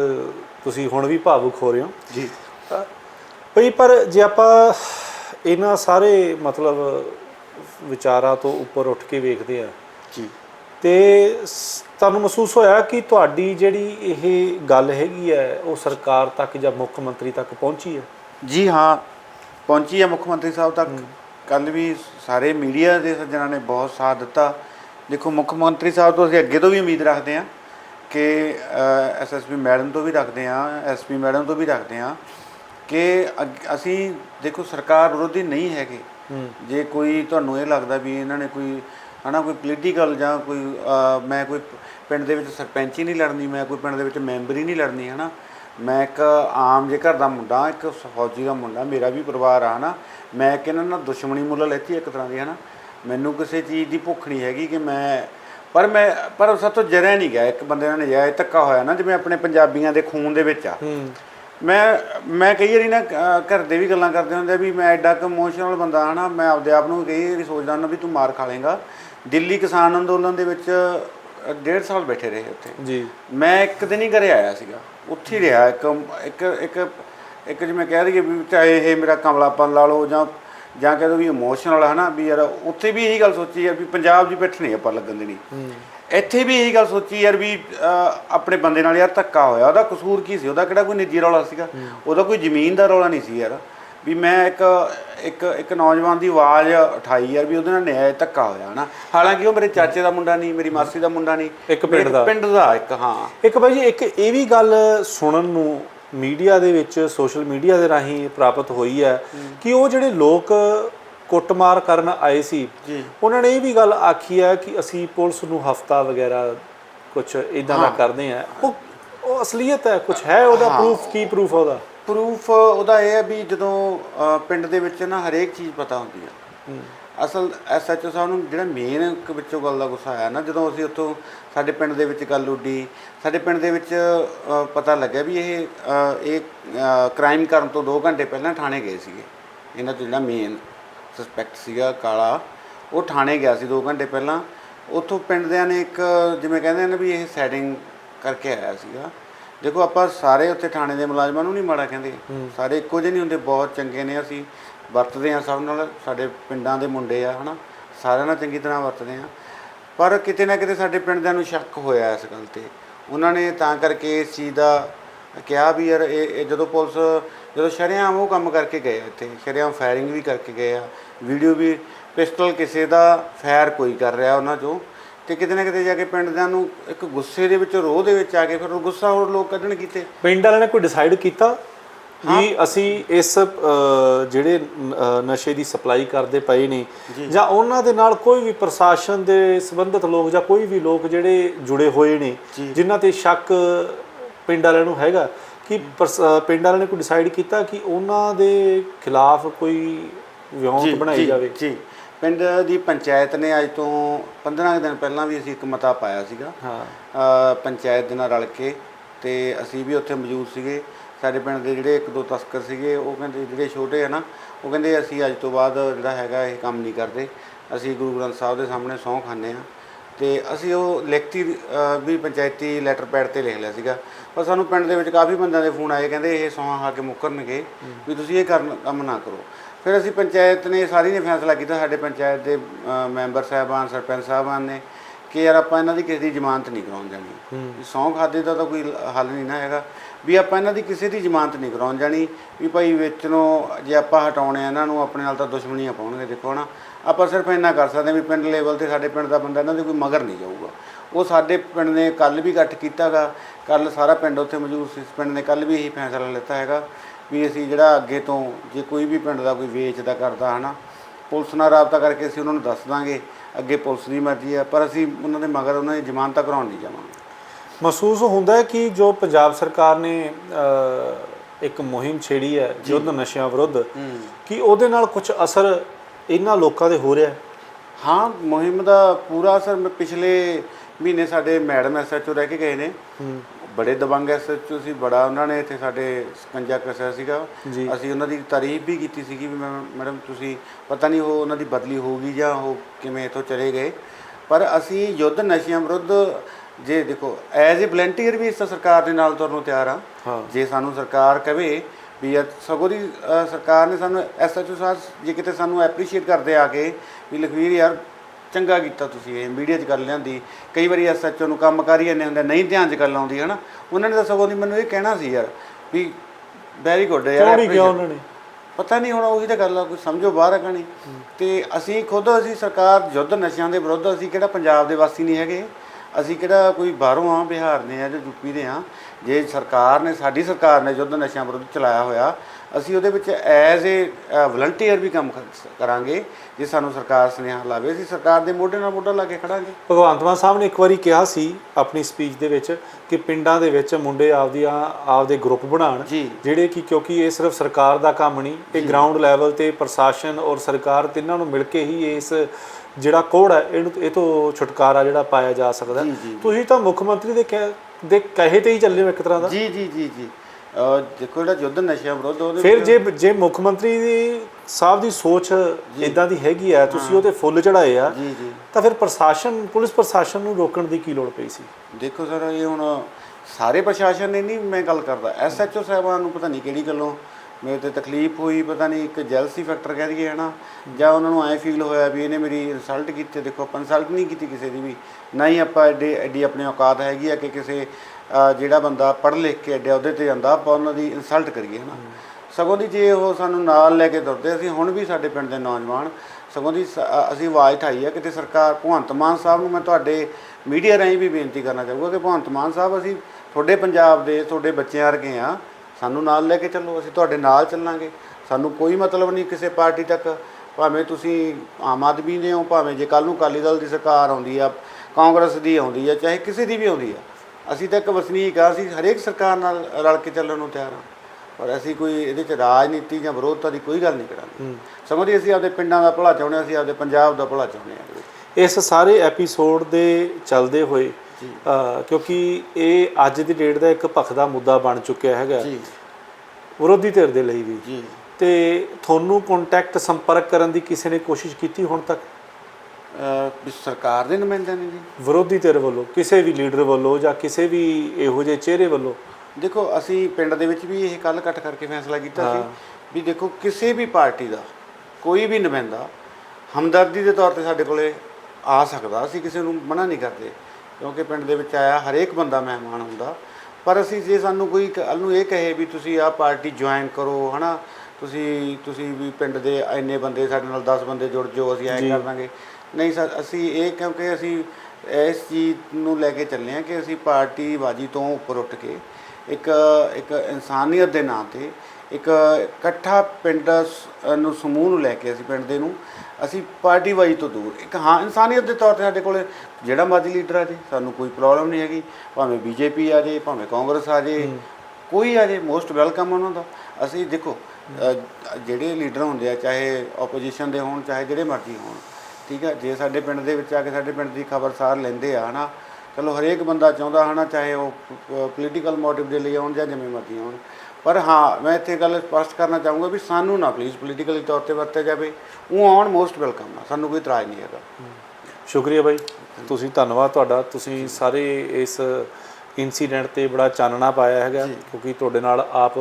ਤੁਸੀਂ ਹੁਣ ਵੀ ਭਾਵੁਕ ਹੋ ਰਹੇ ਹੋ। ਜੀ। ਭਈ ਪਰ ਜੇ ਆਪਾਂ ਇਹਨਾਂ ਸਾਰੇ ਮਤਲਬ ਵਿਚਾਰਾਂ ਤੋਂ ਉੱਪਰ ਉੱਠ ਕੇ ਵੇਖਦੇ ਆ ਜੀ। ਤੇ ਤੁਹਾਨੂੰ ਮਹਿਸੂਸ ਹੋਇਆ ਕਿ ਤੁਹਾਡੀ ਜਿਹੜੀ ਇਹ ਗੱਲ ਹੈਗੀ ਹੈ ਉਹ ਸਰਕਾਰ ਤੱਕ ਜਾਂ ਮੁੱਖ ਮੰਤਰੀ ਤੱਕ ਪਹੁੰਚੀ ਹੈ? ਜੀ ਹਾਂ ਪਹੁੰਚੀ ਹੈ ਮੁੱਖ ਮੰਤਰੀ ਸਾਹਿਬ ਤੱਕ। ਕੱਲ ਵੀ ਸਾਰੇ ਮੀਡੀਆ ਦੇ ਸੱਜਣਾਂ ਨੇ ਬਹੁਤ ਸਾਥ ਦਿੱਤਾ। ਦੇਖੋ ਮੁੱਖ ਮੰਤਰੀ ਸਾਹਿਬ ਤੋਂ ਅਸੀਂ ਅੱਗੇ ਤੋਂ ਵੀ ਉਮੀਦ ਰੱਖਦੇ ਹਾਂ ਕਿ ਐਸਐਸਪੀ ਮੈਡਮ ਤੋਂ ਵੀ ਰੱਖਦੇ ਹਾਂ ਐਸਪੀ ਮੈਡਮ ਤੋਂ ਵੀ ਰੱਖਦੇ ਹਾਂ ਕਿ ਅਸੀਂ ਦੇਖੋ ਸਰਕਾਰ ਵਿਰੋਧੀ ਨਹੀਂ ਹੈਗੇ। ਜੇ ਕੋਈ ਤੁਹਾਨੂੰ ਇਹ ਲੱਗਦਾ ਵੀ ਇਹਨਾਂ ਨੇ ਕੋਈ ਹਨਾ ਕੋਈ ਪੋਲੀਟੀਕਲ ਜਾਂ ਕੋਈ ਮੈਂ ਕੋਈ ਪਿੰਡ ਦੇ ਵਿੱਚ ਸਰਪੰਚ ਹੀ ਨਹੀਂ ਲੜਨੀ ਮੈਂ ਕੋਈ ਪਿੰਡ ਦੇ ਵਿੱਚ ਮੈਂਬਰ ਹੀ ਨਹੀਂ ਲੜਨੀ ਹਨਾ ਮੈਂ ਇੱਕ ਆਮ ਜੇ ਘਰ ਦਾ ਮੁੰਡਾ ਇੱਕ ਫੌਜੀ ਦਾ ਮੁੰਡਾ ਮੇਰਾ ਵੀ ਪਰਿਵਾਰ ਆ ਹਨਾ ਮੈਂ ਕਿ ਇਹਨਾਂ ਨਾਲ ਦੁਸ਼ਮਣੀ ਮੁੱਲ ਲੈਤੀ ਇੱਕ ਤਰ੍ਹਾਂ ਦੀ ਹਨਾ। ਮੈਨੂੰ ਕਿਸੇ ਚੀਜ਼ ਦੀ ਭੁੱਖ ਨਹੀਂ ਹੈਗੀ ਕਿ ਮੈਂ ਪਰ ਮੈਂ ਪਰ ਸਭ ਤੋਂ ਜਰਿਆ ਨਹੀਂ ਗਿਆ। ਇੱਕ ਬੰਦੇ ਨਾਲ ਨਜਾਇਜ਼ ਧੱਕਾ ਹੋਇਆ ਨਾ ਜਿਵੇਂ ਆਪਣੇ ਪੰਜਾਬੀਆਂ ਦੇ ਖੂਨ ਦੇ ਵਿੱਚ ਆ। ਹੂੰ। ਮੈਂ ਮੈਂ ਕਈ ਵਾਰੀ ਨਾ ਘਰ ਦੇ ਵੀ ਗੱਲਾਂ ਕਰਦੇ ਹੁੰਦੇ ਆ ਵੀ ਮੈਂ ਐਡਾ ਕੁ ਇਮੋਸ਼ਨਲ ਬੰਦਾ ਹਨਾ ਮੈਂ ਆਪਦੇ ਆਪ ਨੂੰ ਕਈ ਵਾਰੀ ਸੋਚਦਾ ਹੁੰਦਾ ਵੀ ਤੂੰ ਮਾਰ ਖਾ ਲੇਗਾ ਦਿੱਲੀ ਕਿਸਾਨ ਅੰਦੋਲਨ ਦੇ ਵਿੱਚ ਡੇਢ ਸਾਲ ਬੈਠੇ ਰਹੇ ਉੱਥੇ। ਜੀ। ਮੈਂ ਇੱਕ ਦਿਨ ਹੀ ਘਰੇ ਆਇਆ ਸੀਗਾ। ਉੱਥੇ ਹੀ ਰਿਹਾ। ਇੱਕ ਇੱਕ ਇੱਕ ਇੱਕ ਜਿਵੇਂ ਕਹਿ ਦਈਏ ਵੀ ਚਾਹੇ ਇਹ ਮੇਰਾ ਕਮਲਾਪਨ ਲਾ ਲਓ ਜਾਂ ਜਾਂ ਕਹਿ ਦੋ ਵੀ ਇਮੋਸ਼ਨਲ ਹੈ ਨਾ ਵੀ ਯਾਰ ਉੱਥੇ ਵੀ ਇਹੀ ਗੱਲ ਸੋਚੀ ਯਾਰ ਵੀ ਪੰਜਾਬ ਦੀ ਪਿੱਠ ਨਹੀਂ ਆਪਾਂ ਲੱਗਣ ਦੇਣੀ। ਇੱਥੇ ਵੀ ਇਹੀ ਗੱਲ ਸੋਚੀ ਯਾਰ ਵੀ ਆਪਣੇ ਬੰਦੇ ਨਾਲ ਯਾਰ ਧੱਕਾ ਹੋਇਆ ਉਹਦਾ ਕਸੂਰ ਕੀ ਸੀ? ਉਹਦਾ ਕਿਹੜਾ ਕੋਈ ਨਿੱਜੀ ਰੌਲਾ ਸੀਗਾ? ਉਹਦਾ ਕੋਈ ਜ਼ਮੀਨ ਦਾ ਰੌਲਾ ਨਹੀਂ ਸੀ ਯਾਰ। ਵੀ ਮੈਂ ਇੱਕ ਇੱਕ ਇੱਕ ਨੌਜਵਾਨ ਦੀ ਆਵਾਜ਼ ਉਠਾਈ ਯਾਰ ਵੀ ਉਹਦੇ ਨਾਲ ਨਿਆਂ ਧੱਕਾ ਹੋਇਆ ਹਨਾ। ਹਾਲਾਂਕਿ ਉਹ ਮੇਰੇ ਚਾਚੇ ਦਾ ਮੁੰਡਾ ਨਹੀਂ ਮੇਰੀ ਮਾਸੀ ਦਾ ਮੁੰਡਾ ਨਹੀਂ। ਇੱਕ ਪਿੰਡ ਦਾ। ਪਿੰਡ ਦਾ ਇੱਕ ਹਾਂ। ਇੱਕ ਭਾਈ ਜੀ ਇੱਕ ਇਹ ਵੀ ਗੱਲ ਸੁਣਨ ਨੂੰ ਮੀਡੀਆ ਦੇ ਵਿੱਚ ਸੋਸ਼ਲ ਮੀਡੀਆ ਦੇ ਰਾਹੀਂ ਪ੍ਰਾਪਤ ਹੋਈ ਹੈ ਕਿ ਉਹ ਜਿਹੜੇ ਲੋਕ ਕੁੱਟਮਾਰ ਕਰਨ ਆਏ ਸੀ। ਉਹਨਾਂ ਨੇ ਇਹ ਵੀ ਗੱਲ ਆਖੀ ਹੈ ਕਿ ਅਸੀਂ ਪੁਲਿਸ ਨੂੰ ਹਫਤਾ ਵਗੈਰਾ ਕੁਝ ਇਦਾਂ ਦਾ ਕਰਦੇ ਆ ਉਹ ਉਹ ਅਸਲੀਅਤ ਹੈ ਕੁਝ ਹੈ ਉਹਦਾ ਪ੍ਰੂਫ ਕੀ ਪ੍ਰੂਫ ਉਹਦਾ? ਪ੍ਰੂਫ ਉਹਦਾ ਇਹ ਹੈ ਵੀ ਜਦੋਂ ਪਿੰਡ ਦੇ ਵਿੱਚ ਨਾ ਹਰੇਕ ਚੀਜ਼ ਪਤਾ ਹੁੰਦੀ ਆ ਅਸਲ ਐਸਐਚਓ ਸਾਹਿਬ ਨੂੰ ਜਿਹੜਾ ਮੇਨ ਵਿੱਚੋਂ ਗੱਲ ਦਾ ਗੁੱਸਾ ਆਇਆ ਨਾ ਜਦੋਂ ਅਸੀਂ ਉੱਥੋਂ ਸਾਡੇ ਪਿੰਡ ਦੇ ਵਿੱਚ ਗੱਲ ਉੱਡੀ ਸਾਡੇ ਪਿੰਡ ਦੇ ਵਿੱਚ ਪਤਾ ਲੱਗਿਆ ਵੀ ਇਹ ਇਹ ਕ੍ਰਾਈਮ ਕਰਨ ਤੋਂ 2 ਘੰਟੇ ਪਹਿਲਾਂ ਥਾਣੇ ਗਏ ਸੀਗੇ। ਇਹਨਾਂ ਤੋਂ ਜਿਹੜਾ ਮੇਨ ਸਸਪੈਕਟ ਸੀਗਾ ਕਾਲਾ ਉਹ ਥਾਣੇ ਗਿਆ ਸੀ 2 ਘੰਟੇ ਪਹਿਲਾਂ। ਉੱਥੋਂ ਪਿੰਡ ਦਿਆਂ ਨੇ ਇੱਕ ਜਿਵੇਂ ਕਹਿੰਦੇ ਨੇ ਵੀ ਇਹ ਸੈਟਿੰਗ ਕਰਕੇ ਆਇਆ ਸੀਗਾ। ਦੇਖੋ ਆਪਾਂ ਸਾਰੇ ਉੱਥੇ ਥਾਣੇ ਦੇ ਮੁਲਾਜ਼ਮਾਂ ਨੂੰ ਨਹੀਂ ਮਾੜਾ ਕਹਿੰਦੇ। ਸਾਰੇ ਇੱਕੋ ਜਿਹੇ ਨਹੀਂ ਹੁੰਦੇ ਬਹੁਤ ਚੰਗੇ ਨੇ ਅਸੀਂ। ਵਰਤਦੇ ਆ ਸਭ ਨਾਲ, ਸਾਡੇ ਪਿੰਡਾਂ ਦੇ ਮੁੰਡੇ ਆ, ਹਨਾ, ਸਾਰਿਆਂ ਨਾਲ ਚੰਗੀ ਤਰ੍ਹਾਂ ਵਰਤਦੇ ਆ। ਪਰ ਕਿਤੇ ਨਾ ਕਿਤੇ ਸਾਡੇ ਪਿੰਡਿਆਂ ਨੂੰ ਸ਼ੱਕ ਹੋਇਆ ਇਸ ਗੱਲ ਤੇ। ਉਹਨਾਂ ਨੇ ਤਾਂ ਕਰਕੇ ਇਸ ਚੀਜ਼ ਦਾ ਕਿਹਾ ਵੀ ਯਾਰ ਇਹ ਜਦੋਂ ਪੁਲਿਸ, ਜਦੋਂ ਸ਼ਰੇਆਮ ਉਹ ਕੰਮ ਕਰਕੇ ਗਏ ਆ ਇੱਥੇ, ਸ਼ਰੇਆਮ ਫਾਇਰਿੰਗ ਵੀ ਕਰਕੇ ਗਏ ਆ, ਵੀਡੀਓ ਵੀ ਪਿਸਟਲ ਕਿਸੇ ਦਾ ਫਾਇਰ ਕੋਈ ਕਰ ਰਿਹਾ ਉਹਨਾਂ ਚੋਂ, ਤੇ ਕਿਤੇ ਨਾ ਕਿਤੇ ਜਾ ਕੇ ਪਿੰਡਿਆਂ ਨੂੰ ਇੱਕ ਗੁੱਸੇ ਦੇ ਵਿੱਚ, ਰੋਹ ਦੇ ਵਿੱਚ ਆ ਕੇ ਫਿਰ ਉਹ ਗੁੱਸਾ ਹੋਰ ਲੋਕ ਕੱਢਣ ਕੀਤੇ। ਪਿੰਡ ਵਾਲਿਆਂ ਨੇ ਕੋਈ ਡਿਸਾਈਡ ਕੀਤਾ? ਕਿ ਅਸੀਂ ਇਸ ਜਿਹੜੇ ਨਸ਼ੇ ਦੀ ਸਪਲਾਈ ਕਰਦੇ ਪਏ ਨੇ ਜਾਂ। ਉਹਨਾਂ ਦੇ ਨਾਲ ਕੋਈ ਵੀ ਪ੍ਰਸ਼ਾਸਨ ਦੇ ਸੰਬੰਧਿਤ ਲੋਕ ਜਾਂ ਕੋਈ ਵੀ ਲੋਕ ਜਿਹੜੇ ਜੁੜੇ ਹੋਏ ਨੇ ਜਿਨ੍ਹਾਂ ਤੇ ਸ਼ੱਕ ਪਿੰਡ ਵਾਲਿਆਂ ਨੂੰ ਹੈਗਾ ਕਿ ਪਿੰਡ ਵਾਲਿਆਂ ਨੇ ਕੋਈ ਡਿਸਾਈਡ ਕੀਤਾ ਕਿ ਉਹਨਾਂ ਦੇ ਖਿਲਾਫ ਕੋਈ ਵਿਉਂਤ ਬਣਾਈ ਜਾਵੇ? ਜੀ। ਪਿੰਡ ਦੀ ਪੰਚਾਇਤ ਨੇ ਅੱਜ ਤੋਂ 15 ਕੁ ਦਿਨ ਪਹਿਲਾਂ ਵੀ ਅਸੀਂ ਇੱਕ ਮਤਾ ਪਾਇਆ ਸੀਗਾ। ਹਾਂ। ਪੰਚਾਇਤ ਦੇ ਨਾਲ ਰਲ ਕੇ ਤੇ ਅਸੀਂ ਵੀ ਉੱਥੇ ਮੌਜੂਦ ਸੀਗੇ। ਸਾਡੇ ਪਿੰਡ ਦੇ ਜਿਹੜੇ ਇੱਕ ਦੋ ਤਸਕਰ ਸੀਗੇ, ਉਹ ਕਹਿੰਦੇ ਜਿਹੜੇ ਛੋਟੇ ਆ ਨਾ, ਉਹ ਕਹਿੰਦੇ ਅਸੀਂ ਅੱਜ ਤੋਂ ਬਾਅਦ ਜਿਹੜਾ ਹੈਗਾ ਇਹ ਕੰਮ ਨਹੀਂ ਕਰਦੇ। ਅਸੀਂ ਗੁਰੂ ਗ੍ਰੰਥ ਸਾਹਿਬ ਦੇ ਸਾਹਮਣੇ ਸਹੁੰ ਖਾਂਦੇ ਆ ਤੇ ਅਸੀਂ ਉਹ ਲਿਖਤੀ ਵੀ ਪੰਚਾਇਤੀ ਲੈਟਰ ਪੈਡ ਤੇ ਲਿਖ ਲਿਆ ਸੀਗਾ। ਪਰ ਸਾਨੂੰ ਪਿੰਡ ਦੇ ਵਿੱਚ ਕਾਫੀ ਬੰਦਿਆਂ ਦੇ ਫੋਨ ਆਏ, ਕਹਿੰਦੇ ਇਹ ਸਹੁੰ ਖਾ ਕੇ ਮੁੱਕਰਨਗੇ, ਵੀ ਤੁਸੀਂ ਇਹ ਕਰਨ ਕੰਮ ਨਾ ਕਰੋ। ਫਿਰ ਅਸੀਂ ਪੰਚਾਇਤ ਨੇ ਸਾਰੀ ਨੇ ਫੈਸਲਾ ਕੀਤਾ, ਸਾਡੇ ਪੰਚਾਇਤ ਦੇ ਮੈਂਬਰ ਸਾਹਿਬਾਨ, ਸਰਪੰਚ ਸਾਹਿਬਾਨ ਨੇ। ਕਿ ਯਾਰ ਆਪਾਂ ਇਹਨਾਂ ਦੀ ਕਿਸੇ ਦੀ ਜ਼ਮਾਨਤ ਨਹੀਂ ਕਰਾਉਣ ਜਾਣੀ। ਵੀ ਸਹੁੰ ਖਾਦੇ ਦਾ ਤਾਂ ਕੋਈ ਹੱਲ ਨਹੀਂ ਨਾ ਹੈਗਾ। ਵੀ ਆਪਾਂ ਇਹਨਾਂ ਦੀ ਕਿਸੇ ਦੀ ਜ਼ਮਾਨਤ ਨਹੀਂ ਕਰਾਉਣ ਜਾਣੀ। ਵੀ ਭਾਈ ਵਿੱਚ ਨੂੰ ਜੇ ਆਪਾਂ ਹਟਾਉਣੇ ਆ ਇਹਨਾਂ ਨੂੰ ਆਪਣੇ ਨਾਲ ਤਾਂ ਦੁਸ਼ਮਣੀਆਂ ਪਾਉਣਗੇ ਦੇਖੋ ਨਾ ਆਪਾਂ ਸਿਰਫ ਇੰਨਾ ਕਰ ਸਕਦੇ ਹਾਂ ਵੀ ਪਿੰਡ ਲੈਵਲ ਤੇ ਸਾਡੇ ਪਿੰਡ ਦਾ ਬੰਦਾ ਇਹਨਾਂ ਦੇ ਕੋਈ ਮਗਰ ਨਹੀਂ ਜਾਊਗਾ। ਉਹ ਸਾਡੇ ਪਿੰਡ ਨੇ ਕੱਲ ਵੀ ਇਕੱਠ ਕੀਤਾਗਾ। ਕੱਲ ਸਾਰਾ ਪਿੰਡ ਉੱਥੇ ਮੌਜੂਦ ਸੀ। ਪਿੰਡ ਨੇ ਕੱਲ ਵੀ ਇਹੀ ਫੈਸਲਾ ਲਿੱਤਾ ਹੈਗਾ। ਵੀ ਅਸੀਂ ਜਿਹੜਾ ਅੱਗੇ ਤੋਂ ਜੇ ਕੋਈ ਵੀ ਪਿੰਡ ਦਾ ਕੋਈ ਵੇਚਦਾ ਕਰਦਾ ਹਨਾ ਪੁਲਿਸ ਨਾਲ ਰਾਬਤਾ ਕਰਕੇ ਅਸੀਂ ਉਹਨਾਂ ਨੂੰ ਦੱਸ ਦਾਂਗੇ ਅੱਗੇ ਪੁਲਿਸ ਦੀ ਮਰਜ਼ੀ ਹੈ ਪਰ ਅਸੀਂ ਉਹਨਾਂ ਦੇ ਮਗਰ ਉਹਨਾਂ ਦੀ ਜ਼ਮਾਨਤਾਂ ਕਰਾਉਣ ਨਹੀਂ ਜਾਵਾਂਗੇ। ਮਹਿਸੂਸ ਹੁੰਦਾ ਹੈ ਕਿ ਜੋ ਪੰਜਾਬ ਸਰਕਾਰ ਨੇ ਇੱਕ ਮੁਹਿੰਮ ਛੇੜੀ ਹੈ ਯੁੱਧ ਨਸ਼ਿਆਂ ਵਿਰੁੱਧ ਕਿ ਉਹਦੇ ਨਾਲ ਕੁਝ ਅਸਰ ਇਹਨਾਂ ਲੋਕਾਂ ਦੇ ਹੋ ਰਿਹਾ ਹੈ? ਹਾਂ ਮੁਹਿੰਮ ਦਾ ਪੂਰਾ ਅਸਰ ਪਿਛਲੇ ਮਹੀਨੇ ਸਾਡੇ ਮੈਡਮ ਐਸਐਚਓ ਰਹਿ ਕੇ ਗਏ ਨੇ। ਬੜੇ ਦਬੰਗ ਐਸਐਚਓ ਸੀ ਬੜਾ ਉਹਨਾਂ ਨੇ ਇੱਥੇ ਸਾਡੇ ਸਕੰਜਾ ਕਸਿਆ ਸੀਗਾ ਜੀ। ਅਸੀਂ ਉਹਨਾਂ ਦੀ ਤਾਰੀਫ ਵੀ ਕੀਤੀ ਸੀਗੀ ਵੀ ਮੈਂ- ਮੈਡਮ ਤੁਸੀਂ ਪਤਾ ਨਹੀਂ ਉਹ ਉਹਨਾਂ ਦੀ ਬਦਲੀ ਹੋਊਗੀ ਜਾਂ ਉਹ ਕਿਵੇਂ ਇੱਥੋਂ ਚਲੇ ਗਏ ਪਰ ਅਸੀਂ ਯੁੱਧ ਨਸ਼ਿਆਂ ਵਿਰੁੱਧ ਜੇ ਦੇਖੋ ਐਜ਼ ਅ ਵਲੰਟੀਅਰ ਵੀ ਇਸ ਸਰਕਾਰ ਦੇ ਨਾਲ ਤੁਰਨ ਨੂੰ ਤਿਆਰ ਆ ਹਾਂ। ਜੇ ਸਾਨੂੰ ਸਰਕਾਰ ਕਵੇ ਵੀ ਯਾਰ ਸਗੋਂ ਦੀ ਅ, ਸਰਕਾਰ ਨੇ ਸਾਨੂੰ ਐਸਐਚਓ ਸਾਹਿਬ ਜੇ ਕਿਤੇ ਸਾਨੂੰ ਐਪਰੀਸ਼ੀਏਟ ਕਰਦੇ ਆ ਕੇ ਵੀ ਲਖਵੀਰ ਯਾਰ ਚੰਗਾ ਕੀਤਾ ਤੁਸੀਂ ਇਹ ਮੀਡੀਆ 'ਚ ਗੱਲ ਲਿਆਂਦੀ। ਕਈ ਵਾਰੀ ਐਸਐਚਓ ਨੂੰ ਕੰਮਕਾਰੀ ਇੰਨੇ ਹੁੰਦੇ ਨਹੀਂ ਧਿਆਨ 'ਚ ਗੱਲ ਆਉਂਦੀ ਹੈ ਨਾ ਉਹਨਾਂ ਨੇ ਤਾਂ ਸਗੋਂ ਦੀ ਮੈਨੂੰ ਇਹ ਕਹਿਣਾ ਸੀ ਯਾਰ ਵੀ ਵੈਰੀ ਗੁੱਡ ਯਾਰ ਕਿਉਂ ਕਿਹਾ appreciate- ਉਹਨਾਂ ਨੇ? ਪਤਾ ਨਹੀਂ ਹੁਣ ਉਹੀ ਤਾਂ ਗੱਲ ਆ ਕੋਈ ਸਮਝੋ ਬਾਹਰ ਆ ਕਹਾਣੀ। ਤੇ ਅਸੀਂ ਖੁਦ ਅਸੀਂ ਸਰਕਾਰ ਯੁੱਧ ਨਸ਼ਿਆਂ ਦੇ ਵਿਰੁੱਧ ਅਸੀਂ ਕਿਹੜਾ ਪੰਜਾਬ ਦੇ ਵਾਸੀ ਨਹੀਂ ਹੈਗੇ। ਅਸੀਂ ਕਿਹੜਾ ਕੋਈ ਬਾਹਰੋਂ ਆ ਬਿਹਾਰ ਦੇ ਆ ਜਾਂ ਯੂਪੀ ਦੇ ਆ ਜੇ ਸਰਕਾਰ ਨੇ ਸਾਡੀ ਸਰਕਾਰ ਨੇ ਯੁੱਧ ਨਸ਼ਿਆਂ ਵਿਰੁੱਧ ਚਲਾਇਆ ਹੋਇਆ ਅਸੀਂ ਉਹਦੇ ਵਿੱਚ ਐਜ਼ ਏ ਵਲੰਟੀਅਰ ਵੀ ਕੰਮ ਕਰ- ਕਰਾਂਗੇ ਜੇ ਸਾਨੂੰ ਸਰਕਾਰ ਸੁਨੇਹਾ ਲਾਵੇ ਅਸੀਂ ਸਰਕਾਰ ਦੇ ਮੋਢੇ ਨਾਲ ਮੋਢਾ ਲਾ ਕੇ ਖੜਾਂਗੇ ਭਗਵੰਤ ਮਾਨ ਸਾਹਿਬ ਨੇ ਇੱਕ ਵਾਰੀ ਕਿਹਾ ਸੀ ਆਪਣੀ ਸਪੀਚ ਦੇ ਵਿੱਚ ਕਿ ਪਿੰਡਾਂ ਦੇ ਵਿੱਚ ਮੁੰਡੇ ਆਪਦੀਆਂ ਆਪਦੇ ਗਰੁੱਪ ਬਣਾਉਣ। ਜਿਹੜੇ ਕਿ ਕਿਉਂਕਿ ਇਹ ਸਿਰਫ ਸਰਕਾਰ ਦਾ ਕੰਮ ਨਹੀਂ ਇਹ ਗਰਾਊਂਡ ਲੈਵਲ ਤੇ ਪ੍ਰਸ਼ਾਸਨ ਔਰ ਸਰਕਾਰ ਤਿੰਨਾਂ ਨੂੰ ਮਿਲ ਕੇ ਹੀ ਇਸ ਜਿਹੜਾ ਕੋੜ ਹੈ ਇਹਨੂੰ ਇਹ ਤੋਂ ਛੁਟਕਾਰਾ ਜਿਹੜਾ ਪਾਇਆ ਜਾ ਸਕਦਾ। ਤੁਸੀਂ ਤਾਂ ਮੁੱਖ ਮੰਤਰੀ ਦੇ ਕਹਿ- ਦੇ ਕਹੇ ਤੇ ਹੀ ਚੱਲੇ ਹੋ ਇੱਕ ਤਰ੍ਹਾਂ ਦਾ। ਜੀ ਜੀ ਜੀ ਜੀ। ਦੇਖੋ ਜਿਹੜਾ ਯੁੱਧ ਨਸ਼ਿਆਂ ਵਿਰੁੱਧ ਉਹਦੇ ਫਿਰ ਜੇ ਜੇ ਮੁੱਖ ਮੰਤਰੀ ਦੀ ਸਾਹਿਬ ਦੀ ਸੋਚ ਇਦਾਂ ਦੀ ਹੈਗੀ ਹੈ ਤੁਸੀਂ ਉਹਦੇ ਫੁੱਲ ਚੜਾਏ ਆ ਜੀ ਜੀ। ਤਾਂ ਫਿਰ ਪ੍ਰਸ਼ਾਸਨ ਪੁਲਿਸ ਪ੍ਰਸ਼ਾਸਨ ਨੂੰ ਰੋਕਣ ਦੀ ਕੀ ਲੋੜ ਪਈ ਸੀ? ਦੇਖੋ ਸਰ ਇਹ ਹੁਣ ਸਾਰੇ ਪ੍ਰਸ਼ਾਸਨ ਨੇ ਨਹੀਂ ਮੈਂ ਗੱਲ ਕਰਦਾ। ਐਸਐਚਓ ਸਾਹਿਬਾਨ ਨੂੰ ਪਤਾ ਨਹੀਂ ਕਿਹੜੀ ਗੱਲੋਂ ਮੇਰੇ ਤੇ ਤਕਲੀਫ ਹੋਈ, ਪਤਾ ਨਹੀਂ ਇੱਕ ਜੈਲਸੀ ਫੈਕਟਰ ਕਹਿ ਦਈਏ ਹਨਾ, ਜਾਂ ਉਹਨਾਂ ਨੂੰ ਐ ਫੀਲ ਹੋਇਆ ਵੀ ਇਹਨੇ ਮੇਰੀ ਇਨਸਲਟ ਕੀਤੀ, ਦੇਖੋ ਆਪਾਂ ਇਨਸਲਟ ਨਹੀਂ ਕੀਤੀ ਕਿਸੇ ਦੀ ਵੀ, ਨਾ ਹੀ ਆਪਾਂ ਐਡੇ, ਐਡੀ ਆਪਣੇ ਔਕਾਤ ਹੈਗੀ ਆ ਕਿ ਕਿਸੇ ਜਿਹੜਾ ਬੰਦਾ ਪੜ੍ਹ ਲਿਖ ਕੇ ਐਡੇ ਅਹੁਦੇ ਤੇ ਜਾਂਦਾ, ਆਪਾਂ ਉਹਨਾਂ ਦੀ ਇਨਸਲਟ ਕਰੀਏ ਹਨਾ। ਸਗੋਂ ਦੀ ਜੇ ਉਹ ਸਾਨੂੰ ਨਾਲ ਲੈ ਕੇ ਤੁਰਦੇ, ਅਸੀਂ ਹੁਣ ਵੀ ਸਾਡੇ ਪਿੰਡ ਦੇ ਨੌਜਵਾਨ, ਸਗੋਂ ਦੀ ਸ- ਅਸੀਂ ਆਵਾਜ਼ ਉਠਾਈ ਹੈ ਕਿਤੇ ਸਰਕਾਰ, ਭਗਵੰਤ ਮਾਨ ਸਾਹਿਬ ਨੂੰ ਮੈਂ ਤੁਹਾਡੇ ਮੀਡੀਆ ਰਾਹੀਂ ਵੀ ਬੇਨਤੀ ਕਰਨਾ ਚਾਹੂੰਗਾ ਕਿ ਭਗਵੰਤ ਮਾਨ ਸਾਹਿਬ, ਅਸੀਂ ਤੁਹਾਡੇ ਪੰਜਾਬ ਦੇ, ਤੁਹਾਡੇ ਬੱਚਿਆਂ ਵਰਗੇ ਆ ਸਾਨੂੰ ਨਾਲ ਲੈ ਕੇ ਚੱਲੋ ਅਸੀਂ ਤੁਹਾਡੇ ਨਾਲ ਚੱਲਾਂਗੇ। ਸਾਨੂੰ ਕੋਈ ਮਤਲਬ ਨਹੀਂ ਕਿਸੇ ਪਾਰਟੀ ਤੱਕ। ਭਾਵੇਂ ਤੁਸੀਂ ਆਮ ਆਦਮੀ ਦੇ ਹੋ ਭਾਵੇਂ ਜੇ ਕੱਲ ਨੂੰ ਅਕਾਲੀ ਦਲ ਦੀ ਸਰਕਾਰ ਆਉਂਦੀ ਆ ਕਾਂਗਰਸ ਦੀ ਆਉਂਦੀ ਆ ਚਾਹੇ ਕਿਸੇ ਦੀ ਵੀ ਆਉਂਦੀ ਆ ਅਸੀਂ ਤਾਂ ਇੱਕ ਵਸਨੀਕ ਆ ਅਸੀਂ ਹਰੇਕ ਸਰਕਾਰ ਨਾਲ ਰਲ ਕੇ ਚੱਲਣ ਨੂੰ ਤਿਆਰ ਹਾਂ ਪਰ ਅਸੀਂ ਕੋਈ ਇਹਦੇ ਚ ਰਾਜਨੀਤੀ ਜਾਂ ਵਿਰੋਧਤਾ ਦੀ ਕੋਈ ਗੱਲ ਨਹੀਂ ਕਰਾਂਗੇ। ਦੀ ਅਸੀਂ ਆਪਦੇ ਪਿੰਡਾਂ ਦਾ ਭਲਾ ਚਾਹੁੰਦੇ ਅਸੀਂ ਆਪਦੇ ਪੰਜਾਬ ਦਾ ਭਲਾ ਚਾਹੁੰਦੇ ਹਾਂ ਇਸ ਸਾਰੇ ਐਪੀਸੋਡ ਦੇ ਚੱਲਦੇ ਹੋਏ ਕਿਉਂਕਿ ਇਹ ਅੱਜ ਦੀ ਡੇਟ ਦਾ ਇੱਕ ਭਖਦਾ ਮੁੱਦਾ ਬਣ ਚੁੱਕਿਆ ਹੈਗਾ। ਜੀ। ਵਿਰੋਧੀ ਧਿਰ ਦੇ ਲਈ ਵੀ। ਜੀ। ਤੇ ਤੁਹਾਨੂੰ ਕੰਟੈਕਟ ਸੰਪਰਕ ਕਰਨ ਦੀ ਕਿਸੇ ਨੇ ਕੋਸ਼ਿਸ਼ ਕੀਤੀ ਹੁਣ ਤੱਕ? ਸਰਕਾਰ ਦੇ ਨੁਮਾਇੰਦਿਆਂ ਨੇ ਜੀ। ਵਿਰੋਧੀ ਧਿਰ ਵੱਲੋਂ ਕਿਸੇ ਵੀ ਲੀਡਰ ਵੱਲੋਂ ਜਾਂ ਕਿਸੇ ਵੀ ਇਹੋ ਜਿਹੇ ਚਿਹਰੇ ਵੱਲੋਂ? ਦੇਖੋ ਅਸੀਂ ਪਿੰਡ ਦੇ ਵਿੱਚ ਵੀ ਇਹ ਕੱਲ ਇਕੱਠ ਕਰਕੇ ਫੈਸਲਾ ਕੀਤਾ ਸੀ ਵੀ ਦੇਖੋ ਕਿਸੇ ਵੀ ਪਾਰਟੀ ਦਾ ਕੋਈ ਵੀ ਨੁਮਾਇੰਦਾ ਹਮਦਰਦੀ ਦੇ ਤੌਰ ਤੇ ਸਾਡੇ ਕੋਲੇ ਆ ਸਕਦਾ ਅਸੀਂ ਕਿਸੇ ਨੂੰ ਮਨਾ ਨਹੀਂ ਕਰਦੇ। ਕਿਉਂਕਿ ਪਿੰਡ ਦੇ ਵਿੱਚ ਆਇਆ ਹਰੇਕ ਬੰਦਾ ਮਹਿਮਾਨ ਹੁੰਦਾ। ਪਰ ਅਸੀਂ ਜੇ ਸਾਨੂੰ ਕੋਈ ਕੱਲ੍ਹ ਨੂੰ ਇਹ ਕਹੇ ਵੀ ਤੁਸੀਂ ਆਹ ਪਾਰਟੀ ਜੁਆਇਨ ਕਰੋ ਹਨਾ? ਤੁਸੀਂ ਤੁਸੀਂ ਵੀ ਪਿੰਡ ਦੇ ਇੰਨੇ ਬੰਦੇ ਸਾਡੇ ਨਾਲ 10 ਬੰਦੇ ਜੁੜ ਜਾਓ ਅਸੀਂ ਐਂ ਕਰ ਦਾਂਗੇ। ਨਹੀਂ ਸਰ ਅਸੀਂ ਇਹ ਕਿਉਂਕਿ ਅਸੀਂ ਇਸ ਚੀਜ਼ ਨੂੰ ਲੈ ਕੇ ਚੱਲੇ ਹਾਂ ਕਿ ਅਸੀਂ ਪਾਰਟੀ ਬਾਜੀ ਤੋਂ ਉੱਪਰ ਉੱਠ ਕੇ ਇੱਕ ਇੱਕ ਇਨਸਾਨੀਅਤ ਦੇ ਨਾਂ ਤੇ ਇੱਕ ਇਕੱਠਾ ਪਿੰਡ ਨੂੰ ਸਮੂਹ ਨੂੰ ਲੈ ਕੇ ਅਸੀਂ ਪਿੰਡ ਦੇ ਨੂੰ ਅਸੀਂ ਪਾਰਟੀ ਵਾਈ ਤੋਂ ਦੂਰ। ਇੱਕ ਹਾਂ ਇਨਸਾਨੀਅਤ ਦੇ ਤੌਰ ਤੇ ਸਾਡੇ ਕੋਲੇ ਜਿਹੜਾ ਮਰਜ਼ੀ ਲੀਡਰ ਆ ਜੇ ਸਾਨੂੰ ਕੋਈ ਪ੍ਰੋਬਲਮ ਨਹੀਂ ਹੈਗੀ। ਭਾਵੇਂ ਬੀਜੇਪੀ ਆ ਜੇ ਭਾਵੇਂ ਕਾਂਗਰਸ ਆ ਜੇ ਕੋਈ ਆ ਜੇ ਮੋਸਟ ਵੈਲਕਮ ਉਹਨਾਂ ਦਾ। ਅਸੀਂ ਦੇਖੋ ਜਿਹੜੇ ਲੀਡਰ ਹੁੰਦੇ ਆ ਚਾਹੇ ਆਪੋਜੀਸ਼ਨ ਦੇ ਹੋਣ ਚਾਹੇ ਜਿਹੜੇ ਮਰਜ਼ੀ ਹੋਣ ਠੀਕ ਹੈ ਜੇ ਸਾਡੇ ਪਿੰਡ ਦੇ ਵਿੱਚ ਆ ਕੇ ਸਾਡੇ ਪਿੰਡ ਦੀ ਖਬਰਸਾਰ ਲੈਂਦੇ ਆ ਹਨਾ? ਚਲੋ ਹਰੇਕ ਬੰਦਾ ਚਾਹੁੰਦਾ ਹਨਾ? ਚਾਹੇ ਉਹ ਪੋਲੀਟੀਕਲ ਮੋਟਿਵ ਦੇ ਲਈ ਆਉਣ ਜਾਂ ਜਿਵੇਂ ਮਰਜ਼ੀ ਆਉਣ। ਪਰ ਹਾਂ ਮੈਂ ਇੱਥੇ ਗੱਲ ਸਪਸ਼ਟ ਕਰਨਾ ਚਾਹੂੰਗਾ ਵੀ ਸਾਨੂੰ ਨਾ ਪਲੀਜ਼ ਪੋਲੀਟੀਕਲੀ ਤੌਰ ਤੇ ਵਰਤਿਆ ਜਾਵੇ। ਉਹ ਆਉਣ ਮੋਸਟ ਵੈਲਕਮ ਆ ਸਾਨੂੰ ਕੋਈ ਇਤਰਾਜ਼ ਨਹੀਂ ਹੈਗਾ। ਸ਼ੁਕਰੀਆ ਬਾਈ। ਤੁਸੀਂ ਧੰਨਵਾਦ ਤੁਹਾਡਾ। ਤੁਸੀਂ ਸਾਰੇ ਇਸ ਇਨਸੀਡੈਂਟ ਤੇ ਬੜਾ ਚਾਨਣਾ ਪਾਇਆ ਹੈਗਾ ਕਿਉਂਕਿ ਤੁਹਾਡੇ ਨਾਲ ਆਪ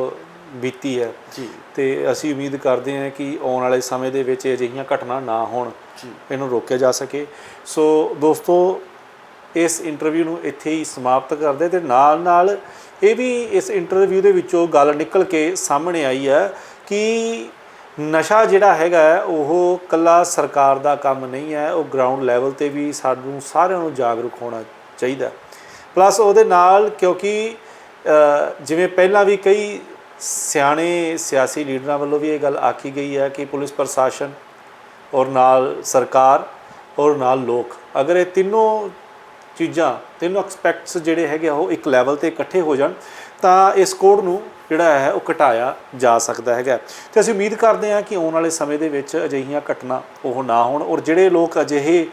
ਬੀਤੀ ਹੈ। ਜੀ। ਤੇ ਅਸੀਂ ਉਮੀਦ ਕਰਦੇ ਹਾਂ ਕਿ ਆਉਣ ਵਾਲੇ ਸਮੇਂ ਦੇ ਵਿੱਚ ਅਜਿਹੀਆਂ ਘਟਨਾ ਨਾ ਹੋਣ। ਇਹਨੂੰ ਰੋਕਿਆ ਜਾ ਸਕੇ। ਸੋ ਦੋਸਤੋ ਇਸ ਇੰਟਰਵਿਊ ਨੂੰ ਇੱਥੇ ਹੀ ਸਮਾਪਤ ਕਰਦੇ ਤੇ ਨਾਲ ਨਾਲ ਇਹ ਵੀ ਇਸ ਇੰਟਰਵਿਊ ਦੇ ਵਿੱਚੋਂ ਗੱਲ ਨਿਕਲ ਕੇ ਸਾਹਮਣੇ ਆਈ ਹੈ ਕਿ ਨਸ਼ਾ ਜਿਹੜਾ ਹੈਗਾ ਉਹ ਕੱਲਾ ਸਰਕਾਰ ਦਾ ਕੰਮ ਨਹੀਂ ਹੈ, ਉਹ ਗਰਾਊਂਡ ਲੈਵਲ ਤੇ ਵੀ ਸਾਨੂੰ ਸਾਰਿਆਂ ਨੂੰ ਜਾਗਰੂਕ ਹੋਣਾ ਚਾਹੀਦਾ ਪਲੱਸ ਉਹਦੇ ਨਾਲ ਕਿਉਂਕਿ ਜਿਵੇਂ ਪਹਿਲਾਂ ਵੀ ਕਈ ਸਿਆਣੇ ਸਿਆਸੀ ਲੀਡਰਾਂ ਵੱਲੋਂ ਵੀ ਇਹ ਗੱਲ ਆਖੀ ਗਈ ਹੈ ਕਿ ਪੁਲਿਸ ਪ੍ਰਸ਼ਾਸਨ ਔਰ ਨਾਲ ਸਰਕਾਰ ਔਰ ਨਾਲ ਲੋਕ, ਅਗਰ ਇਹ ਤਿੰਨੋਂ ਚੀਜ਼ਾਂ ਤਿੰਨੋਂ ਐਕਸਪੈਕਟਸ ਜਿਹੜੇ ਹੈਗੇ ਆ ਉਹ ਇੱਕ ਲੈਵਲ ਤੇ ਇਕੱਠੇ ਹੋ ਜਾਣ, ਤਾਂ ਇਸ ਕੋਡ ਨੂੰ ਜਿਹੜਾ ਹੈ ਉਹ ਘਟਾਇਆ ਜਾ ਸਕਦਾ ਹੈਗਾ। ਤੇ ਅਸੀਂ ਉਮੀਦ ਕਰਦੇ ਹਾਂ ਕਿ ਆਉਣ ਵਾਲੇ ਸਮੇਂ ਦੇ ਵਿੱਚ ਅਜਿਹੀਆਂ ਘਟਨਾ ਉਹ ਨਾ ਹੋਣ ਔਰ ਜਿਹੜੇ ਲੋਕ ਅਜਿਹੇ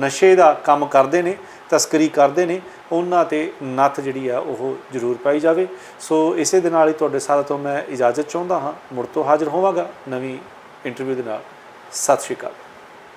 ਨਸ਼ੇ ਦਾ ਕੰਮ ਕਰਦੇ ਨੇ, ਤਸਕਰੀ ਕਰਦੇ ਨੇ, ਉਹਨਾਂ ਤੇ ਨੱਥ ਜਿਹੜੀ ਆ ਉਹ ਜ਼ਰੂਰ ਪਾਈ ਜਾਵੇ। ਸੋ ਇਸੇ ਦੇ ਨਾਲ ਹੀ ਤੁਹਾਡੇ ਸਾਰਿਆਂ ਤੋਂ ਮੈਂ ਇਜਾਜ਼ਤ ਚਾਹੁੰਦਾ ਹਾਂ। ਮੁੜ ਤੋਂ ਹਾਜ਼ਰ ਹੋਵਾਂਗਾ ਨਵੀਂ ਇੰਟਰਵਿਊ ਦੇ ਨਾਲ। ਸਤਿ ਸ਼੍ਰੀ ਅਕਾਲ।